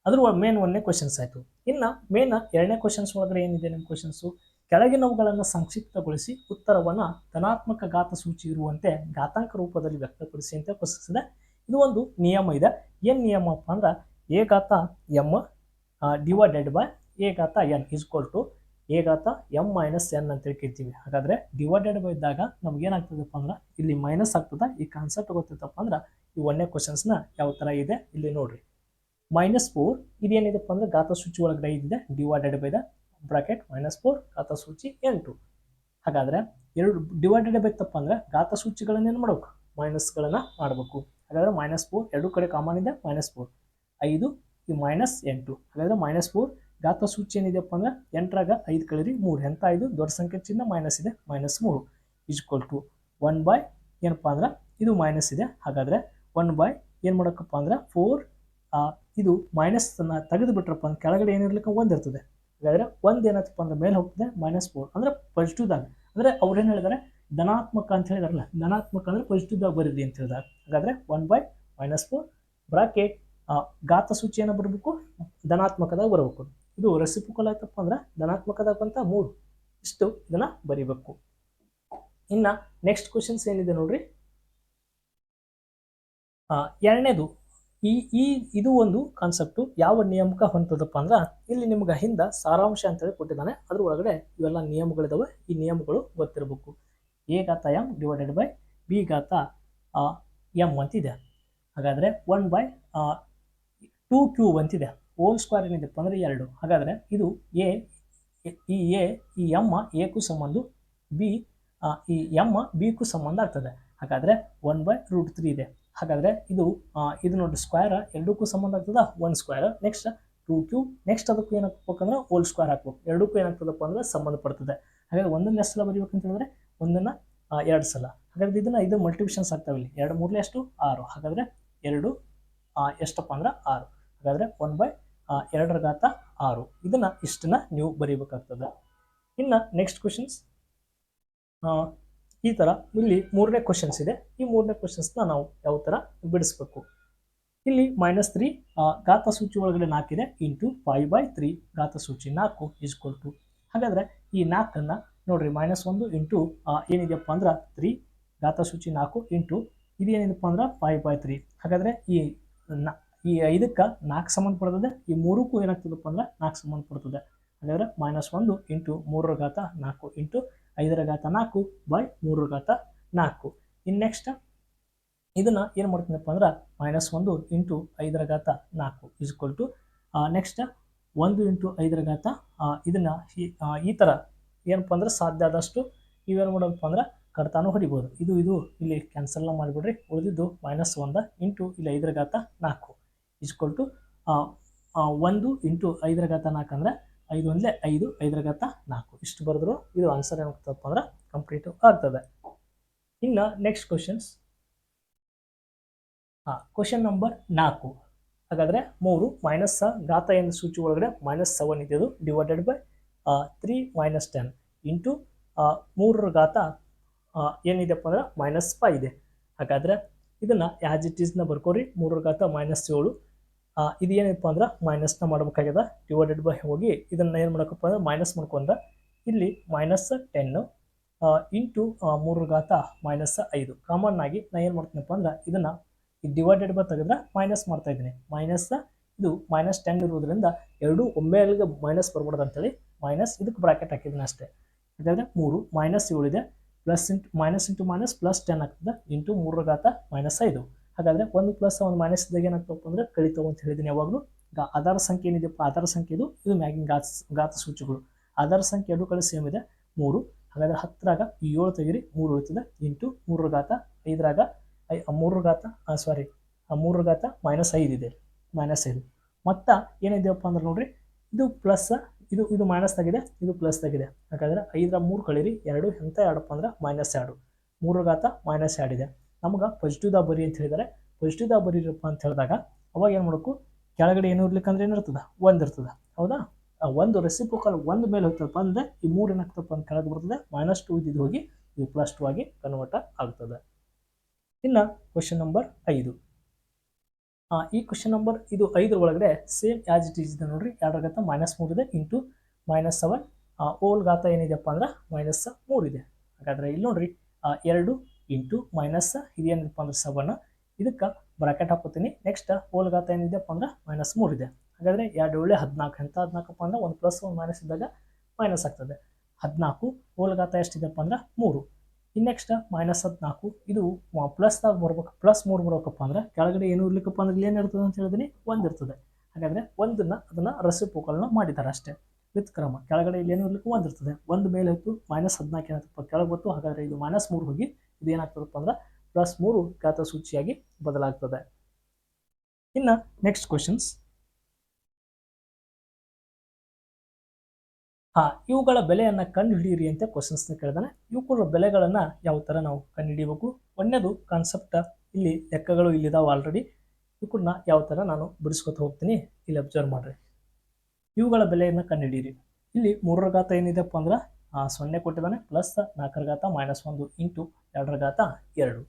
S1: ಅದ್ರ ಮೇನ್ ಒಂದನೇ ಕ್ವಶನ್ಸ್ ಆಯಿತು. ಇನ್ನ ಮೇನ್ ಎರಡನೇ ಕ್ವಶನ್ಸ್ ಒಳಗಡೆ ಏನಿದೆ ನಿಮ್ಮ ಕ್ವಶನ್ಸು ಕೆಳಗಿನವುಗಳನ್ನು ಸಂಕ್ಷಿಪ್ತಗೊಳಿಸಿ ಉತ್ತರವನ್ನು ಧನಾತ್ಮಕ ಘಾತ ಸೂಚಿ ಇರುವಂತೆ ಘಾತಾಂಕ ರೂಪದಲ್ಲಿ ವ್ಯಕ್ತಪಡಿಸಿ ಅಂತ ಪ್ರಶ್ನಿಸಿದೆ. ಇದು ಒಂದು ನಿಯಮ ಇದೆ. ಏನು ನಿಯಮಪ್ಪ ಅಂದ್ರೆ ಎ ಘಾತ ಎಂ ಡಿವೈಡೆಡ್ ಬೈ ಎ ಘಾತ ಎನ್ ಇಸ್ಕೊಲ್ ಟು ಎ ಘಾತ ಎಂ ಮೈನಸ್ ಎನ್ ಅಂತೇಳಿ ಕೇಳ್ತೀವಿ. ಹಾಗಾದ್ರೆ ಡಿವೈಡೆಡ್ ಬೈ ಇದ್ದಾಗ ನಮ್ಗೆ ಏನಾಗ್ತದಪ್ಪ ಅಂದ್ರೆ ಇಲ್ಲಿ ಮೈನಸ್ ಆಗ್ತದ. ಈ ಕಾನ್ಸೆಪ್ಟ್ ಗೊತ್ತಿತ್ತಪ್ಪ ಅಂದ್ರೆ ಈ ಒಂದನೇ ಕ್ವಶನ್ಸ್ನ ಯಾವ ಥರ ಇದೆ ಇಲ್ಲಿ ನೋಡ್ರಿ. ಮೈನಸ್ ಫೋರ್ ಇದೇನಿದೆಪ್ಪ ಅಂದ್ರೆ ಘಾತ ಸೂಚಿ ಒಳಗಡೆ ಇದೆ divided by the bracket minus four ಘಾತ ಸೂಚಿ ಎಂಟು. ಹಾಗಾದ್ರೆ ಎರಡು ಡಿವೈಡೆಡ್ ಬೇಕಪ್ಪ ಅಂದ್ರೆ ಘಾತ ಸೂಚಿಗಳನ್ನ ಏನು ಮಾಡ್ಬೇಕು? ಮೈನಸ್ಗಳನ್ನು ಮಾಡಬೇಕು. ಹಾಗಾದ್ರೆ ಮೈನಸ್ ಫೋರ್ ಎರಡು ಕಡೆ ಕಾಮನ್ ಇದೆ ಮೈನಸ್ ಫೋರ್ ಐದು ಈ ಮೈನಸ್ ಎಂಟು. ಹಾಗಾದ್ರೆ ಮೈನಸ್ ಫೋರ್ ಘಾತ ಸೂಚಿ ಏನಿದೆಯಪ್ಪ ಅಂದ್ರೆ ಎಂಟರಾಗ ಐದು ಕಳಿರಿ ಮೂರು. ಎಂತ ಐದು? ದೊಡ್ಡ ಸಂಖ್ಯೆ ಚಿನ್ನ ಮೈನಸ್ ಇದೆ ಮೈನಸ್ ಮೂರು. ಈಕ್ವಲ್ ಟು ಒನ್ ಬೈ ಏನಪ್ಪ ಅಂದ್ರೆ ಇದು ಮೈನಸ್ ಇದೆ. ಹಾಗಾದ್ರೆ ಒನ್ ಬೈ ಏನು ಮಾಡೋಕ್ಕಪ್ಪ ಅಂದ್ರೆ ಫೋರ್ ಇದು ಮೈನಸ್ ತೆಗೆದು ಬಿಟ್ರಪ್ಪ ಅಂದ್ರೆ ಕೆಳಗಡೆ ಏನಿರ್ಲಿಕ್ಕೆ ಒಂದು ಇರ್ತದೆ ಹಾಗಾದ್ರೆ ಒಂದು ಏನಾಯ್ತಪ್ಪ ಅಂದ್ರೆ ಮೇಲೆ ಹೋಗ್ತದೆ ಮೈನಸ್ ಫೋರ್ ಅಂದ್ರೆ ಪಾಸಿಟಿವ್ದಾಗ ಅಂದ್ರೆ ಅವ್ರೇನು ಹೇಳಿದಾರೆ? ಧನಾತ್ಮಕ ಅಂತ ಹೇಳಿದಾರಲ್ಲ, ಧನಾತ್ಮಕ ಅಂದ್ರೆ ಪಾಸಿಟಿವ್ದಾಗ ಬರೀರಿ ಅಂತ ಹೇಳಿದಾರೆ. ಹಾಗಾದ್ರೆ one by minus four bracket ಘಾತ ಸೂಚಿಯನ್ನು ಬರಬೇಕು? ಧನಾತ್ಮಕದಾಗ ಬರಬೇಕು. ಇದು ರೆಸಿಪಿಕಲ್ ಆಯ್ತಪ್ಪ ಅಂದ್ರೆ ಧನಾತ್ಮಕದಾಗ ಅಂತ ಮೂರು. ಇಷ್ಟು ಇದನ್ನ ಬರಿಬೇಕು. ಇನ್ನ ನೆಕ್ಸ್ಟ್ ಕ್ವಶನ್ಸ್ ಏನಿದೆ ನೋಡ್ರಿ? ಎರಡನೇದು ಈ ಈ, ಇದು ಒಂದು ಕಾನ್ಸೆಪ್ಟು ಯಾವ ನಿಯಮಕ ಹೊಂತದಪ್ಪ ಅಂದ್ರೆ ಇಲ್ಲಿ ನಿಮ್ಗೆ ಹಿಂದ ಸಾರಾಂಶ ಅಂತೇಳಿ ಕೊಟ್ಟಿದ್ದಾನೆ. ಅದ್ರ ಒಳಗಡೆ ಇವೆಲ್ಲ ನಿಯಮಗಳಿದಾವೆ. ಈ ನಿಯಮಗಳು ಗೊತ್ತಿರಬೇಕು. ಎ ಗಾತ ಎಂ ಡಿವೈಡೆಡ್ ಬೈ ಬಿ ಗಾತ ಎಂ ಅಂತಿದೆ. ಹಾಗಾದರೆ ಒನ್ ಬೈ ಟೂ ಕ್ಯೂ ಅಂತಿದೆ. ಓಮ್ ಸ್ಕ್ವೇರ್ ಏನಿದೆಪ್ಪ ಅಂದರೆ ಎರಡು. ಹಾಗಾದರೆ ಇದು ಎ, ಈ ಎ, ಈ ಎಮ್ಮ ಎಕ್ಕೂ ಸಂಬಂಧ, ಬಿ ಈ ಎಮ್ಮ ಕು ಸಂಬಂಧ ಆಗ್ತದೆ. ಹಾಗಾದರೆ ಒನ್ ಬೈ ರೂಟ್ ತ್ರೀ ಇದೆ. ಹಾಗಾದರೆ ಇದು ಇದು ನೋಡಿ ಸ್ಕ್ವೇರ್ ಎರಡಕ್ಕೂ ಸಂಬಂಧ ಆಗ್ತದ one square next two Q next ಅದಕ್ಕೂ ಏನಾಗ್ಬೇಕಂದ್ರೆ ಓಲ್ ಸ್ಕ್ವೇರ್ ಹಾಕ್ಬೇಕು. ಎರಡಕ್ಕೂ ಏನಾಗ್ತದಪ್ಪ ಅಂದ್ರೆ ಸಂಬಂಧಪಡ್ತದೆ ಹಾಗಾದ್ರೆ ಒಂದನ್ನ ಎಷ್ಟು ಸಲ ಬರೀಬೇಕಂತ ಹೇಳಿದ್ರೆ ಒಂದನ್ನು ಎರಡು ಸಲ. ಹಾಗಾದ್ರೆ ಇದನ್ನು ಇದು ಮಲ್ಟಿಪ್ಲಿಷನ್ಸ್ ಆಗ್ತಾವೆ ಇಲ್ಲಿ. ಎರಡು ಮೂರನೇ ಎಷ್ಟು? ಆರು. ಹಾಗಾದರೆ ಎರಡು ಎಷ್ಟಪ್ಪ ಅಂದ್ರೆ ಆರು. ಹಾಗಾದರೆ ಒನ್ ಬೈ ಎರಡರ ಘಾತ ಆರು. ಇದನ್ನು ಇಷ್ಟನ್ನ ನೀವು ಬರೀಬೇಕಾಗ್ತದೆ. ಇನ್ನು ನೆಕ್ಸ್ಟ್ ಕ್ವಶನ್ಸ್ ಈ ಥರ ಇಲ್ಲಿ ಮೂರನೇ ಕ್ವಶನ್ಸ್ ಇದೆ. ಈ ಮೂರನೇ ಕ್ವಶನ್ಸ್ನ ನಾವು ಯಾವ ಥರ ಬಿಡಿಸ್ಬೇಕು? ಇಲ್ಲಿ ಮೈನಸ್ ತ್ರೀ ಗಾತ ಸೂಚಿ ಒಳಗಡೆ ನಾಲ್ಕಿದೆ ಇಂಟು ಫೈವ್ ಬೈ ತ್ರೀ ಗಾತ ಸೂಚಿ ನಾಲ್ಕು ಈಸ್ಕೊಲ್ ಟು ಹಾಗಾದರೆ ಈ ನಾಲ್ಕನ್ನು ನೋಡ್ರಿ ಮೈನಸ್ ಒಂದು ಇಂಟು ಏನಿದೆಯಪ್ಪ ಅಂದ್ರೆ ತ್ರೀ ಗಾತ ಸೂಚಿ ನಾಲ್ಕು ಇಂಟು ಇದೇನಿದೆಪ್ಪ ಅಂದ್ರೆ ಫೈವ್ ಬೈ ತ್ರೀ ಹಾಗಾದರೆ ಈ ನಾ, ಈ ಐದಕ್ಕೆ ನಾಲ್ಕು ಸಂಬಂಧಪಡ್ತದೆ ಈ ಮೂರಕ್ಕೂ ಏನಾಗ್ತದಪ್ಪ ಅಂದ್ರೆ ನಾಲ್ಕು ಸಂಬಂಧಪಡ್ತದೆ ಹಾಗಾದರೆ ಮೈನಸ್ ಒಂದು ಇಂಟು ಮೂರರ ಗಾತ ನಾಲ್ಕು ಇಂಟು ಐದರ ಘಾತ ನಾಲ್ಕು ಬೈ ಮೂರರ ಘಾತ ನಾಲ್ಕು ಇನ್ನು ನೆಕ್ಸ್ಟ್ ಇದನ್ನು ಏನು ಮಾಡ್ತೀನಪ್ಪ ಅಂದ್ರೆ ಮೈನಸ್ ಒಂದು ಇಂಟು ಐದರ ಘಾತ ನಾಲ್ಕು ಈಸ್ಕ್ವಲ್ ಟು ನೆಕ್ಸ್ಟ್ ಒಂದು ಇಂಟು ಐದರ ಘಾತ ಇದನ್ನು ಈ ಥರ ಏನಪ್ಪ ಅಂದ್ರೆ ಸಾಧ್ಯ ಆದಷ್ಟು ನೀವೇನು ಮಾಡೋದಪ್ಪ ಅಂದ್ರೆ ಕಡ್ತಾನು ಹೊಡಿಬೋದು. ಇದು ಇದು ಇಲ್ಲಿ ಕ್ಯಾನ್ಸಲ್ನ ಮಾಡಿಬಿಡ್ರಿ. ಉಳಿದಿದ್ದು ಮೈನಸ್ ಒಂದ ಇಂಟು ಇಲ್ಲಿ ಐದರ ಘಾತ ನಾಲ್ಕು ಇಸ್ಕೊಲ್ ಟು ಒಂದು ಇಂಟು ಐದರ ಘಾತ ನಾಲ್ಕು ಅಂದರೆ ಐದು ಒಂದಲೇ ಐದು, ಐದರ ಘಾತ ನಾಲ್ಕು. ಇಷ್ಟು ಬರೆದ್ರು ಇದು ಆನ್ಸರ್ ಏನಾಗ್ತದಪ್ಪ ಅಂದ್ರೆ ಕಂಪ್ಲೀಟ್ ಆಗ್ತದೆ. ಇನ್ನು ನೆಕ್ಸ್ಟ್ ಕ್ವಶನ್ಸ್ ಹಾಂ ಕ್ವಶನ್ ನಂಬರ್ ನಾಲ್ಕು. ಹಾಗಾದರೆ ಮೂರು ಮೈನಸ್ ಗಾತ ಎಂದು ಸೂಚಿ ಒಳಗಡೆ? ಮೈನಸ್ ಸೆವೆನ್ ಇದೆ ಅದು divided by three minus ten into ಮೂರರ ಗಾತ ಏನಿದೆಪ್ಪ ಅಂದ್ರೆ ಮೈನಸ್ ಫೈ ಇದೆ. ಹಾಗಾದರೆ ಇದನ್ನು ಆ್ಯಸ್ ಇಟ್ ಈಸ್ನ ಬರ್ಕೋರಿ. ಮೂರರ ಘಾತ ಮೈನಸ್ ಏಳು. ಇದು ಏನಪ್ಪ ಅಂದ್ರೆ ಮೈನಸ್ನ ಮಾಡಬೇಕಾಗ್ಯದ ಡಿವೈಡೆಡ್ ಬೈ ಹೋಗಿ ಇದನ್ನು ಏನು ಮಾಡಬೇಕಪ್ಪ ಅಂದ್ರೆ ಮೈನಸ್ ಮಾಡ್ಕೊಂಡ್ರೆ ಇಲ್ಲಿ ಮೈನಸ್ ಟೆನ್ನು ಇಂಟು ಮೂರು ಘಾತ ಮೈನಸ್ ಐದು. ಕಾಮನ್ ಆಗಿ ನಾನು ಏನು ಮಾಡ್ತೀನಪ್ಪ ಅಂದ್ರೆ ಇದನ್ನು ಡಿವೈಡೆಡ್ ಬೈ ತೆಗೆದ್ರೆ ಮೈನಸ್ ಮಾಡ್ತಾ ಇದ್ದೀನಿ. ಮೈನಸ್ ಇದು ಮೈನಸ್ ಟೆನ್ ಇರುವುದರಿಂದ ಎರಡು ಅಲ್ಲಿಗೆ ಮೈನಸ್ ಬರ್ಬಾರ್ದು ಅಂತೇಳಿ ಮೈನಸ್ ಇದಕ್ಕೆ ಬ್ರಾಕೆಟ್ ಹಾಕಿದ್ದೀನಿ ಅಷ್ಟೇ. ಯಾಕಂದರೆ ಮೂರು minus ಏಳಿದೆ plus into minus into minus plus ten ಆಗ್ತದೆ ಇಂಟು ಮೂರು ಘಾತ ಮೈನಸ್ ಐದು. ಹಾಗಾದರೆ ಒಂದು ಪ್ಲಸ್ ಒಂದು ಮೈನಸ್ದಾಗ ಏನಾಗ್ತಪ್ಪ ಅಂದ್ರೆ ಕಳಿತಾವ ಅಂತ ಹೇಳಿದ್ದೀನಿ ಯಾವಾಗಲೂ. ಗಾ ಆಧಾರ ಸಂಖ್ಯೆ ಏನಿದೆಯಪ್ಪ? ಆಧಾರ ಸಂಖ್ಯೆ ಇದು ಇದು ಮ್ಯಾಗಿನ ಗಾತ್ ಗಾತ ಸೂಚಿಗಳು ಆಧಾರ ಸಂಖ್ಯೆ ಎರಡು ಕಡೆ ಸೇಮ್ ಇದೆ. ಮೂರು, ಹಾಗಾದ್ರೆ ಹತ್ತರಾಗ ಏಳು ತೆಗಿರಿ ಮೂರು ಉಳಿತದೆ ಎಂಟು, ಮೂರರ ಘಾತ ಐದರಾಗ ಐ ಮೂರರ ಘಾತ ಸಾರಿ ಮೂರರ ಘಾತ ಮೈನಸ್ ಐದು ಇದೆ. ಮೈನಸ್ ಐದು. ಮತ್ತು ಏನಿದೆಯಪ್ಪ ಅಂದ್ರೆ ನೋಡ್ರಿ, ಇದು ಪ್ಲಸ್ ಇದು ಇದು ಮೈನಸ್ ಆಗಿದೆ ಇದು ಪ್ಲಸ್ ಆಗಿದೆ ಹಾಗಾದ್ರೆ ಐದರ ಮೂರು ಕಳೀರಿ. ಎರಡು ಎಂತ ಎರಡಪ್ಪ ಅಂದ್ರೆ ಮೈನಸ್ ಎರಡು. ಮೂರರ ಘಾತ ಮೈನಸ್ ಎರಡು ಇದೆ ಪಾಸಿಟಿವ್ ದ ಬರಿ ಅಂತ ಹೇಳಿದರೆ. ಬರಿ ಬರೀರಪ್ಪ ಅಂತ ಹೇಳಿದಾಗ ಅವಾಗ ಏನು ಮಾಡಬೇಕು? ಕೆಳಗಡೆ ಏನು ಇರ್ಲಿಕ್ಕಂದ್ರೆ ಏನಿರ್ತದೆ ಒಂದು ಇರ್ತದೆ. ಹೌದಾ? ಆ ಒಂದು ರೆಸಿಪೋಕಲ್ ಒಂದು ಮೇಲೆ ಹೋಗ್ತಪ್ಪ ಅಂದರೆ ಈ ಮೂರು ಏನಾಗ್ತಪ್ಪ ಅಂತ ಕೆಳಗೆ ಬರ್ತದೆ. ಮೈನಸ್ ಟು ಇದ್ದಿದ್ದು ಹೋಗಿ ಇದು ಪ್ಲಸ್ ಟು ಆಗಿ ಕನ್ವರ್ಟ್ ಆಗ್ತದೆ. ಇನ್ನು ಕ್ವಶನ್ ನಂಬರ್ ಐದು. ಈ ಕ್ವಶನ್ ನಂಬರ್ ಇದು ಐದರ ಒಳಗಡೆ ಸೇಮ್ ಆ್ಯಸ್ ಇಟ್ ಈಸ್ ಇದೆ ನೋಡ್ರಿ. ಎರಡರ ಘಾತ ಮೈನಸ್ ಮೂರಿದೆ ಇಂಟು ಮೈನಸ್ ಸೆವೆನ್ ಓಲ್ ಗಾತ ಏನಿದೆಪ್ಪ ಅಂದ್ರೆ ಮೈನಸ್ ಮೂರಿದೆ ಹಾಗಾದ್ರೆ ಇಲ್ಲಿ ನೋಡ್ರಿ ಎರಡು ಇಂಟು ಮೈನಸ್ ಇದೇನಿದೆಪ್ಪ ಅಂದ್ರೆ ಸೆವೆನ್ ಇದಕ್ಕೆ ಬ್ರಾಕೆಟ್ ಹಾಕೋತೀನಿ. ನೆಕ್ಸ್ಟ್ ಹೋಲ್ ಗಾತ ಏನಿದೆಪ್ಪ ಅಂದ್ರೆ ಮೈನಸ್ ಮೂರು ಇದೆ. ಹಾಗಾದರೆ ಎರಡು ಒಳ್ಳೆ ಹದಿನಾಲ್ಕು. ಎಂತ ಹದಿನಾಲ್ಕಪ್ಪ ಅಂದ್ರೆ ಒಂದು ಪ್ಲಸ್ ಒಂದು ಮೈನಸ್ ಇದ್ದಾಗ ಮೈನಸ್ ಆಗ್ತದೆ. ಹದಿನಾಲ್ಕು, ಹೋಲ್ ಗಾತ ಎಷ್ಟಿದೆಪ್ಪ ಅಂದ್ರೆ ಮೂರು. ಇನ್ನು ನೆಕ್ಸ್ಟ್ ಮೈನಸ್ ಹದಿನಾಲ್ಕು, ಇದು ಪ್ಲಸ್ದಾಗ ಬರ್ಬೇಕು. ಪ್ಲಸ್ ಮೂರು ಬರ್ಬೇಕಪ್ಪ ಅಂದ್ರೆ ಕೆಳಗಡೆ ಏನು ಇರ್ಲಿಕ್ಕಪ್ಪ ಅಂದ್ರೆ ಏನು ಇರ್ತದೆ ಅಂತ ಹೇಳಿದ್ರೆ ಒಂದು ಇರ್ತದೆ. ಹಾಗಾದರೆ ಒಂದನ್ನು ಅದನ್ನು ರಸಿಪೋಕಲ್ನ ಮಾಡಿದ್ದಾರೆ ಅಷ್ಟೇ. ವಿತ್ ಕ್ರಮ. ಕೆಳಗಡೆ ಇಲ್ಲಿ ಏನು ಇರ್ಲಿಕ್ಕೆ ಒಂದಿರ್ತದೆ ಒಂದು ಮೇಲೆ ಹೊತ್ತು ಮೈನಸ್ ಹದಿನಾಲ್ಕು ಏನಪ್ಪ ಕೆಳಗೆ ಬಂತು. ಹಾಗಾದರೆ ಇದು ಮೈನಸ್ ಮೂರು ಹೋಗಿ ಇದು ಏನಾಗ್ತದಪ್ಪ ಅಂದ್ರೆ ಪ್ಲಸ್ ಮೂರು ಘಾತ ಸೂಚಿಯಾಗಿ ಬದಲಾಗ್ತದೆ. ಇನ್ನು ನೆಕ್ಸ್ಟ್ ಕ್ವಶನ್ಸ್ ಹಾ, ಇವುಗಳ ಬೆಲೆಯನ್ನು ಕಂಡುಹಿಡಿಯಿರಿ ಅಂತ ಕ್ವಶನ್ಸ್ನ ಕೇಳಿದಾನೆ. ಇವುಗಳ ಬೆಲೆಗಳನ್ನು ಯಾವ ಥರ ನಾವು ಕಂಡುಹಿಡಿಯಬೇಕು ಒಂದೇದು ಕಾನ್ಸೆಪ್ಟ್ ಇಲ್ಲಿ ಲೆಕ್ಕಗಳು ಇಲ್ಲಿದ್ದಾವೆ ಆಲ್ರೆಡಿ ಇವುಗಳನ್ನ ಯಾವ ಥರ ನಾನು ಬಿಡಿಸ್ಕೊತ ಹೋಗ್ತೀನಿ, ಇಲ್ಲಿ ಅಬ್ಸರ್ವ್ ಮಾಡಿರಿ. ಇವುಗಳ ಬೆಲೆಯನ್ನು ಕಂಡುಹಿಡಿಯಿರಿ. ಇಲ್ಲಿ ಮೂರರ ಘಾತ ಏನಿದೆಪ್ಪ ಅಂದ್ರೆ ಸೊನ್ನೆ ಕೊಟ್ಟಿದ್ದಾನೆ ಪ್ಲಸ್ ನಾಲ್ಕರ ಘಾತ ಮೈನಸ್ ಒಂದು ಇಂಟು ಎರಡರ ಘಾತ ಎರಡು.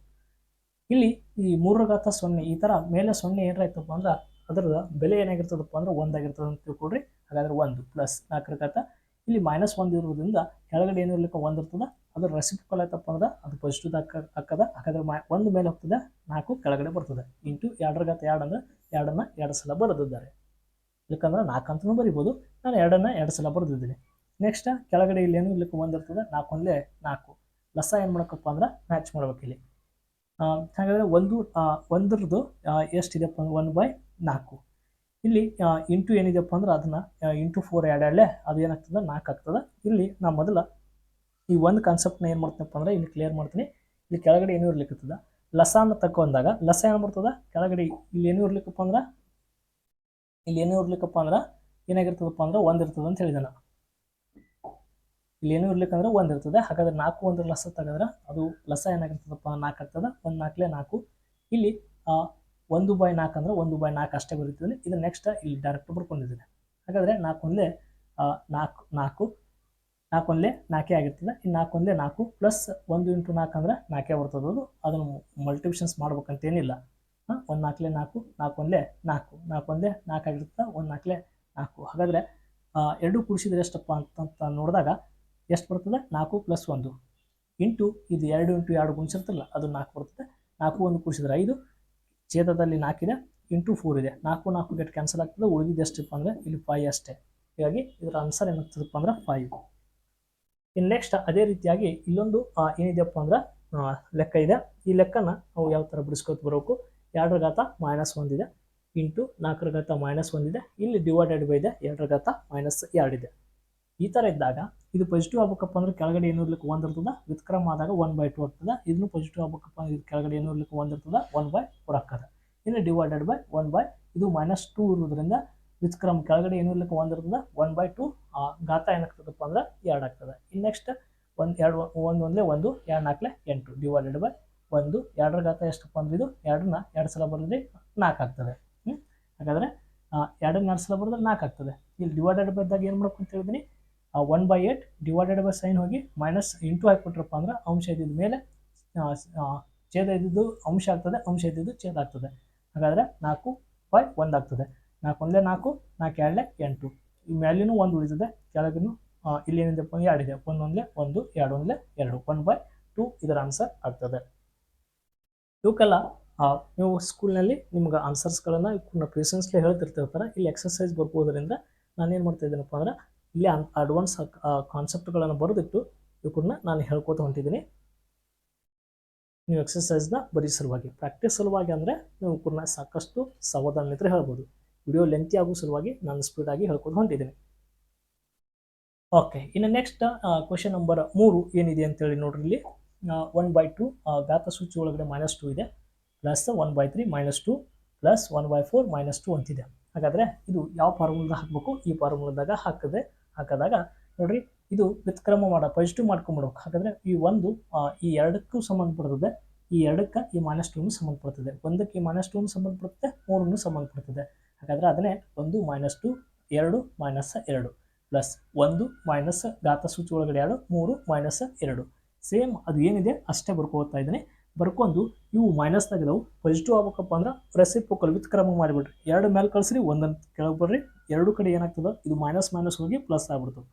S1: ಇಲ್ಲಿ ಈ ಮೂರರ ಘಾತ ಸೊನ್ನೆ, ಈ ಥರ ಮೇಲೆ ಸೊನ್ನೆ ಏನಾಯ್ತಪ್ಪ ಅಂದ್ರೆ ಅದರ ಬೆಲೆ ಏನಾಗಿರ್ತದಪ್ಪ ಅಂದ್ರೆ ಒಂದಾಗಿರ್ತದೆ ಅಂತ ತಿಳ್ಕೊಡ್ರಿ ಹಾಗಾದ್ರೆ ಒಂದು ಪ್ಲಸ್ ನಾಲ್ಕರ ಘಾತ ಇಲ್ಲಿ ಮೈನಸ್ ಒಂದು ಇರೋದ್ರಿಂದ ಕೆಳಗಡೆ ಏನು ಇರ್ಲಿಕ್ಕೆ ಒಂದು ಇರ್ತದೆ. ಅದ್ರ ರೆಸಿಪಿಕಲ್ ಆಯ್ತಪ್ಪ ಅಂದ್ರೆ ಅದು ಪಾಸಿಟಿವ್ ಹಾಕ ಹಾಕದ ಹಾಗಾದ್ರೆ ಮೈ, ಒಂದು ಮೇಲೆ ಹೋಗ್ತದೆ, ನಾಲ್ಕು ಕೆಳಗಡೆ ಬರ್ತದೆ. ಇಂಟು ಎರಡರ ಘಾತ ಎರಡು ಅಂದ್ರೆ ಎರಡನ್ನ ಎರಡು ಸಲ ಬರೆದಿದ್ದಾರೆ. ಯಾಕಂದ್ರೆ ನಾಲ್ಕು ಅಂತಲೂ ಬರಿಬೋದು. ನಾನು ಎರಡನ್ನ ಎರಡು ಸಲ ಬರೆದಿದ್ದೀನಿ. ನೆಕ್ಸ್ಟ್ ಕೆಳಗಡೆ ಇಲ್ಲಿ ಏನು ಇರ್ಲಿಕ್ಕೆ ಒಂದು ಇರ್ತದೆ, ನಾಲ್ಕು ಒಂದಲೇ ನಾಲ್ಕು. ಲಸ ಏನು ಮಾಡಬೇಕಪ್ಪ ಅಂದ್ರೆ ಮ್ಯಾಚ್ ಮಾಡ್ಬೇಕು ಇಲ್ಲಿ. ಹಾಗಾದರೆ ಒಂದು ಒಂದರದ್ದು ಎಷ್ಟಿದೆಪ್ಪ ಅಂದ್ರೆ ಒನ್ ಬೈ ನಾಲ್ಕು. ಇಲ್ಲಿ ಇಂಟು ಏನಿದೆಯಪ್ಪ ಅಂದ್ರೆ ಅದನ್ನು ಇಂಟು ಫೋರ್ ಎರಡು ಎರಡಲೆ ಅದು ಏನಾಗ್ತದೆ? ನಾಲ್ಕು ಆಗ್ತದೆ. ಇಲ್ಲಿ ನಾ ಮೊದಲ ಈ ಒಂದು ಕಾನ್ಸೆಪ್ಟ್ನ ಏನು ಮಾಡ್ತೀನಪ್ಪ ಅಂದ್ರೆ ಇಲ್ಲಿ ಕ್ಲಿಯರ್ ಮಾಡ್ತೀನಿ. ಇಲ್ಲಿ ಕೆಳಗಡೆ ಏನೂ ಇರ್ಲಿಕ್ಕತ್ತದ ಲಸಾನ ತಕೊಂಡಾಗ ಲಸ ಏನು ಬರ್ತದೆ ಕೆಳಗಡೆ ಇಲ್ಲಿ ಏನೂ ಇರ್ಲಿಕ್ಕಪ್ಪ ಅಂದ್ರೆ, ಇಲ್ಲಿ ಏನೂ ಇರ್ಲಿಕ್ಕಪ್ಪ ಅಂದ್ರೆ, ಏನಾಗಿರ್ತದಪ್ಪ ಅಂದ್ರೆ ಒಂದು ಇರ್ತದೆ ಅಂತ ಹೇಳಿದೆ ನಾನು. ಇಲ್ಲಿ ಏನೂ ಇರ್ಲಿಕ್ಕಂದ್ರೆ ಒಂದು ಇರ್ತದೆ. ಹಾಗಾದ್ರೆ ನಾಲ್ಕು ಒಂದು ಲಸ ತೆಗೆದ್ರೆ ಅದು ಲಸ ಏನಾಗಿರ್ತದಪ್ಪ? ನಾಲ್ಕು ಆಗ್ತದೆ. ಒಂದು ನಾಲ್ಕಲೇ ನಾಲ್ಕು. ಇಲ್ಲಿ ಒಂದು ಬೈ ನಾಲ್ಕು ಅಂದ್ರೆ ಒಂದು ಬೈ ನಾಲ್ಕು ಅಷ್ಟೇ ಬರೀತಿದ್ದೀನಿ ಇದು ನೆಕ್ಸ್ಟ್ ಇಲ್ಲಿ ಡೈರೆಕ್ಟ್ ಬರ್ಕೊಂಡಿದ್ದೀನಿ. ಹಾಗಾದರೆ ನಾಲ್ಕು ಒಂದಲೇ ನಾಲ್ಕು ನಾಲ್ಕು ನಾಲ್ಕು ಒಂದಲೇ ನಾಲ್ಕೇ ಆಗಿರ್ತದೆ. ಈ ನಾಲ್ಕು ಒಂದಲೇ ನಾಲ್ಕು ಪ್ಲಸ್ ಒಂದು ಇಂಟು ನಾಲ್ಕು ಅಂದ್ರೆ ನಾಲ್ಕೇ ಬರ್ತದೆ ಅದು. ಅದನ್ನು ಮಲ್ಟಿಪ್ಷನ್ಸ್ ಮಾಡ್ಬೇಕಂತೇನಿಲ್ಲ ಹಾಂ ಒಂದು ನಾಲ್ಕಲೇ ನಾಲ್ಕು ನಾಲ್ಕು ಒಂದಲೇ ನಾಲ್ಕು. ನಾಲ್ಕು ಒಂದೇ ನಾಲ್ಕು ಆಗಿರ್ತದೆ. ಒಂದು ನಾಲ್ಕಲೇ ನಾಲ್ಕು. ಹಾಗಾದರೆ ಎರಡು ಕೂಡಿಸಿದ್ರೆ ಎಷ್ಟಪ್ಪ ಅಂತ ನೋಡಿದಾಗ ಎಷ್ಟು ಬರ್ತದೆ? ನಾಲ್ಕು ಪ್ಲಸ್ ಒಂದು. ಇಂಟು ಇದು ಎರಡು ಇಂಟು ಎರಡು ಗುಣಿಸಿರ್ತಲ್ಲ, ಅದು ನಾಲ್ಕು ಬರ್ತದೆ. ನಾಲ್ಕು ಒಂದು ಕೂಡಿಸಿದ್ರೆ ಐದು, ಛೇದದಲ್ಲಿ ನಾಲ್ಕಿದೆ ಇಂಟು ಫೋರ್ ಇದೆ. ನಾಲ್ಕು ನಾಲ್ಕು ಗೇಟ್ ಕ್ಯಾನ್ಸಲ್ ಆಗ್ತದೆ, ಉಳಿದಿದ್ದು ಎಷ್ಟಪ್ಪ ಅಂದರೆ ಇಲ್ಲಿ ಫೈ ಅಷ್ಟೇ. ಹೀಗಾಗಿ ಇದರ ಆನ್ಸರ್ ಏನಾಗ್ತದಪ್ಪ ಅಂದ್ರೆ ಫೈವ್ ಇನ್ನು ನೆಕ್ಸ್ಟ್ ಅದೇ ರೀತಿಯಾಗಿ ಇಲ್ಲೊಂದು ಏನಿದೆಯಪ್ಪ ಅಂದ್ರೆ ಲೆಕ್ಕ ಇದೆ. ಈ ಲೆಕ್ಕನ ನಾವು ಯಾವ ಥರ ಬಿಡಿಸ್ಕೊತ ಬರಬೇಕು? ಎರಡರ ಘಾತ ಮೈನಸ್ ಒಂದಿದೆ ಇಂಟು ನಾಲ್ಕರ ಘಾತ ಮೈನಸ್ ಒಂದಿದೆ ಇಲ್ಲಿ ಡಿವೈಡೆಡ್ ಬೈ ಇದೆ, ಎರಡರ ಘಾತ ಮೈನಸ್ ಎರಡಿದೆ ಈ ಥರ ಇದ್ದಾಗ ಇದು ಪಾಸಿಟಿವ್ ಆಗ್ಬೇಕಪ್ಪ ಅಂದ್ರೆ ಕೆಳಗಡೆ ಏನು ಇರ್ಲಿಕ್ಕೆ ಒಂದು ಇರ್ತದೆ ಆದಾಗ ಒನ್ ಬೈ ಟು ಆಗ್ತದೆ. ಇದನ್ನು ಪಾಸಿಟಿವ್ ಆಗ್ಬೇಕಪ್ಪ ಅಂದ್ರೆ ಕೆಳಗಡೆ ಏನು ಇರ್ಲಿಕ್ಕೆ ಒಂದು ಇರ್ತದೆ ಒನ್ ಬೈ ಫೋರ್ ಆಗ್ತದೆ. ಇನ್ನು ಡಿವೈಡೆಡ್ ಬೈ ಒನ್ ಬೈ ಇದು ಮೈನಸ್ ಟೂ ಇರೋದ್ರಿಂದ ವ್ಯತ್ಕ್ರಮ ಕೆಳಗಡೆ ಏನು ಇರ್ಲಿಕ್ಕೆ ಒಂದು ಇರ್ತದೆ ಒನ್ ಬೈ ಟು ಘಾತ ಏನಾಗ್ತದಪ್ಪ ಅಂದ್ರೆ ಎರಡು ಆಗ್ತದೆ. ಇನ್ ನೆಕ್ಸ್ಟ್ ಒಂದು ಎರಡು, ಒಂದು ಒಂದಲೇ ಒಂದು, ಎರಡು ನಾಲ್ಕಲೆ ಎಂಟು. ಡಿವೈಡೆಡ್ ಬೈ ಒಂದು, ಎರಡರ ಘಾತ ಎಷ್ಟಪ್ಪ ಅಂದ್ರೆ ಇದು ಎರಡನ್ನ ಎರಡು ಸಲ ಬರೆದ್ರೆ ನಾಲ್ಕು ಆಗ್ತದೆ. ಹ್ಞೂ ಹಾಗಾದರೆ ಎರಡನ್ನ ಎರಡು ಸಲ ಬರೆದ್ರೆ ನಾಲ್ಕು ಆಗ್ತದೆ. ಇಲ್ಲಿ ಡಿವೈಡೆಡ್ ಬೈ ಇದ್ದಾಗ ಏನು ಮಾಡ್ಬೇಕು ಅಂತ ಹೇಳಿದ್ದೀನಿ one by eight divided by sign ಹೋಗಿ ಮೈನಸ್ ಇಂಟು ಹಾಕ್ಬಿಟ್ರಪ್ಪ ಅಂದ್ರೆ ಅಂಶ ಇದ್ದಿದ್ದ ಮೇಲೆ ಆ, ಆ, ಛೇದ ಇದ್ದಿದ್ದು ಅಂಶ ಆಗ್ತದೆ ಅಂಶ ಇದ್ದಿದ್ದು ಛೇದ ಆಗ್ತದೆ. ಹಾಗಾದರೆ ನಾಲ್ಕು ಬೈ ಒಂದು ಆಗ್ತದೆ. ನಾಲ್ಕು ಒಂದೇ ನಾಲ್ಕು ನಾಲ್ಕು ಎರಡೇ ಎಂಟು. ಈ ಮೇಲಿನೂ ಒಂದು ಉಳಿತದೆ ಕೆಳಗಿನೂ ಆ, ಇಲ್ಲಿ ಅಂದ್ರೆ ಎರಡಿದೆ ಒಂದು ಒಂದಲೇ ಒಂದು ಎರಡು ಒಂದಲೇ ಎರಡು. ಒನ್ ಬೈ ಟು ಇದರ ಆನ್ಸರ್ ಆಗ್ತದೆ. ಇವಕ್ಕೆಲ್ಲ ನೀವು ಸ್ಕೂಲ್ನಲ್ಲಿ ನಿಮ್ಗೆ ಆನ್ಸರ್ಸ್ಗಳನ್ನು ಪೇಷನ್ಸ್ಲಿ ಹೇಳ್ತಿರ್ತಿರ್ತಾರೆ. ಇಲ್ಲಿ ಎಕ್ಸಸೈಸ್ ನಾನು ಏನು ಮಾಡ್ತಾ ಇದ್ದೀನಪ್ಪ ಅಂದ್ರೆ ಇಲ್ಲಿ ಅಡ್ವಾನ್ಸ್ ಕಾನ್ಸೆಪ್ಟ್ಗಳನ್ನು ಬರೆದಿಟ್ಟು ಇವಕ್ಕನ್ನ ನಾನು ಹೇಳ್ಕೊತ ಹೊಂಟಿದ್ದೀನಿ ನೀವು ಎಕ್ಸಸೈಸ್ನ ಬರೀ ಸಲುವಾಗಿ ಪ್ರಾಕ್ಟೀಸ್ ಸಲುವಾಗಿ ಅಂದರೆ ನೀವು ಕೂಡ ಸಾಕಷ್ಟು ಸಾವಧಾನಲಿದ್ರೆ ಹೇಳ್ಬೋದು. ವಿಡಿಯೋ ಲೆಂತಿ ಆಗೋ ಸಲುವಾಗಿ ನಾನು ಸ್ಪೀಡಾಗಿ ಹೇಳ್ಕೊತ ಹೊಂಟಿದ್ದೀನಿ ಓಕೆ ಇನ್ನು ನೆಕ್ಸ್ಟ್ ಕ್ವಶನ್ ನಂಬರ್ ಮೂರು ಏನಿದೆ ಅಂತೇಳಿ ನೋಡ್ರಿ ಇಲ್ಲಿ. ಒನ್ ಬೈ ಟು ಗಾತ ಸೂಚಿ ಒಳಗಡೆ ಮೈನಸ್ ಟು ಇದೆ. Plus one by three minus two plus one by four minus two ಅಂತಿದೆ. ಹಾಗಾದರೆ ಇದು ಯಾವ ಫಾರ್ಮುಲಾದಾಗ ಹಾಕಬೇಕು? ಈ ಫಾರ್ಮುಲಾದಾಗ ಹಾಕಿದೆ ಹಾಕಿದಾಗ ನೋಡ್ರಿ ಇದು ವ್ಯುತ್ಕ್ರಮ ಮಾಡ ಪಾಸಿಟಿವ್ ಮಾಡ್ಕೊಂಬಿಡ್ಬೇಕು. ಹಾಗಾದ್ರೆ ಈ ಒಂದು ಈ ಎರಡಕ್ಕೂ ಸಂಬಂಧಪಡ್ತದೆ. ಈ ಎರಡಕ್ಕೆ ಈ ಮೈನಸ್ ಟೂನು ಸಂಬಂಧಪಡ್ತದೆ. ಒಂದಕ್ಕೆ ಈ ಮೈನಸ್ ಟೂನು ಸಂಬಂಧಪಡುತ್ತೆ ಮೂರನ್ನು ಸಂಬಂಧಪಡ್ತದೆ. ಹಾಗಾದ್ರೆ ಅದನ್ನೇ ಒಂದು ಮೈನಸ್ ಟು ಎರಡು ಮೈನಸ್ ಎರಡು ಪ್ಲಸ್ ಒಂದು ಮೈನಸ್ ಗಾತ ಸೂಚಿ ಒಳಗಡೆ ಎರಡು, ಮೂರು ಮೈನಸ್ ಎರಡು. ಸೇಮ್ ಅದು ಏನಿದೆ? ಅಷ್ಟೇ ಬರ್ಕೋತಾ ಇದ್ದೀನಿ. ಬರ್ಕೊಂಡು ಇವು ಮೈನಸ್ ತೆಗೆದವು. ಪಾಸಿಟಿವ್ ಆಗ್ಬೇಕಪ್ಪ ಅಂದ್ರೆ ವಿತ್ ಕ್ರಮ ಮಾಡಿಬಿಡ್ರಿ. ಎರಡು ಮೇಲೆ ಕಳಿಸ್ರಿ ಒಂದನ್ನು ಕೆಳಗೆ ಬರ್ರಿ. ಎರಡು ಕಡೆ ಏನಾಗ್ತದೆ? ಇದು ಮೈನಸ್ ಮೈನಸ್ ಹೋಗಿ ಪ್ಲಸ್ ಆಗ್ಬಿಡ್ತದೆ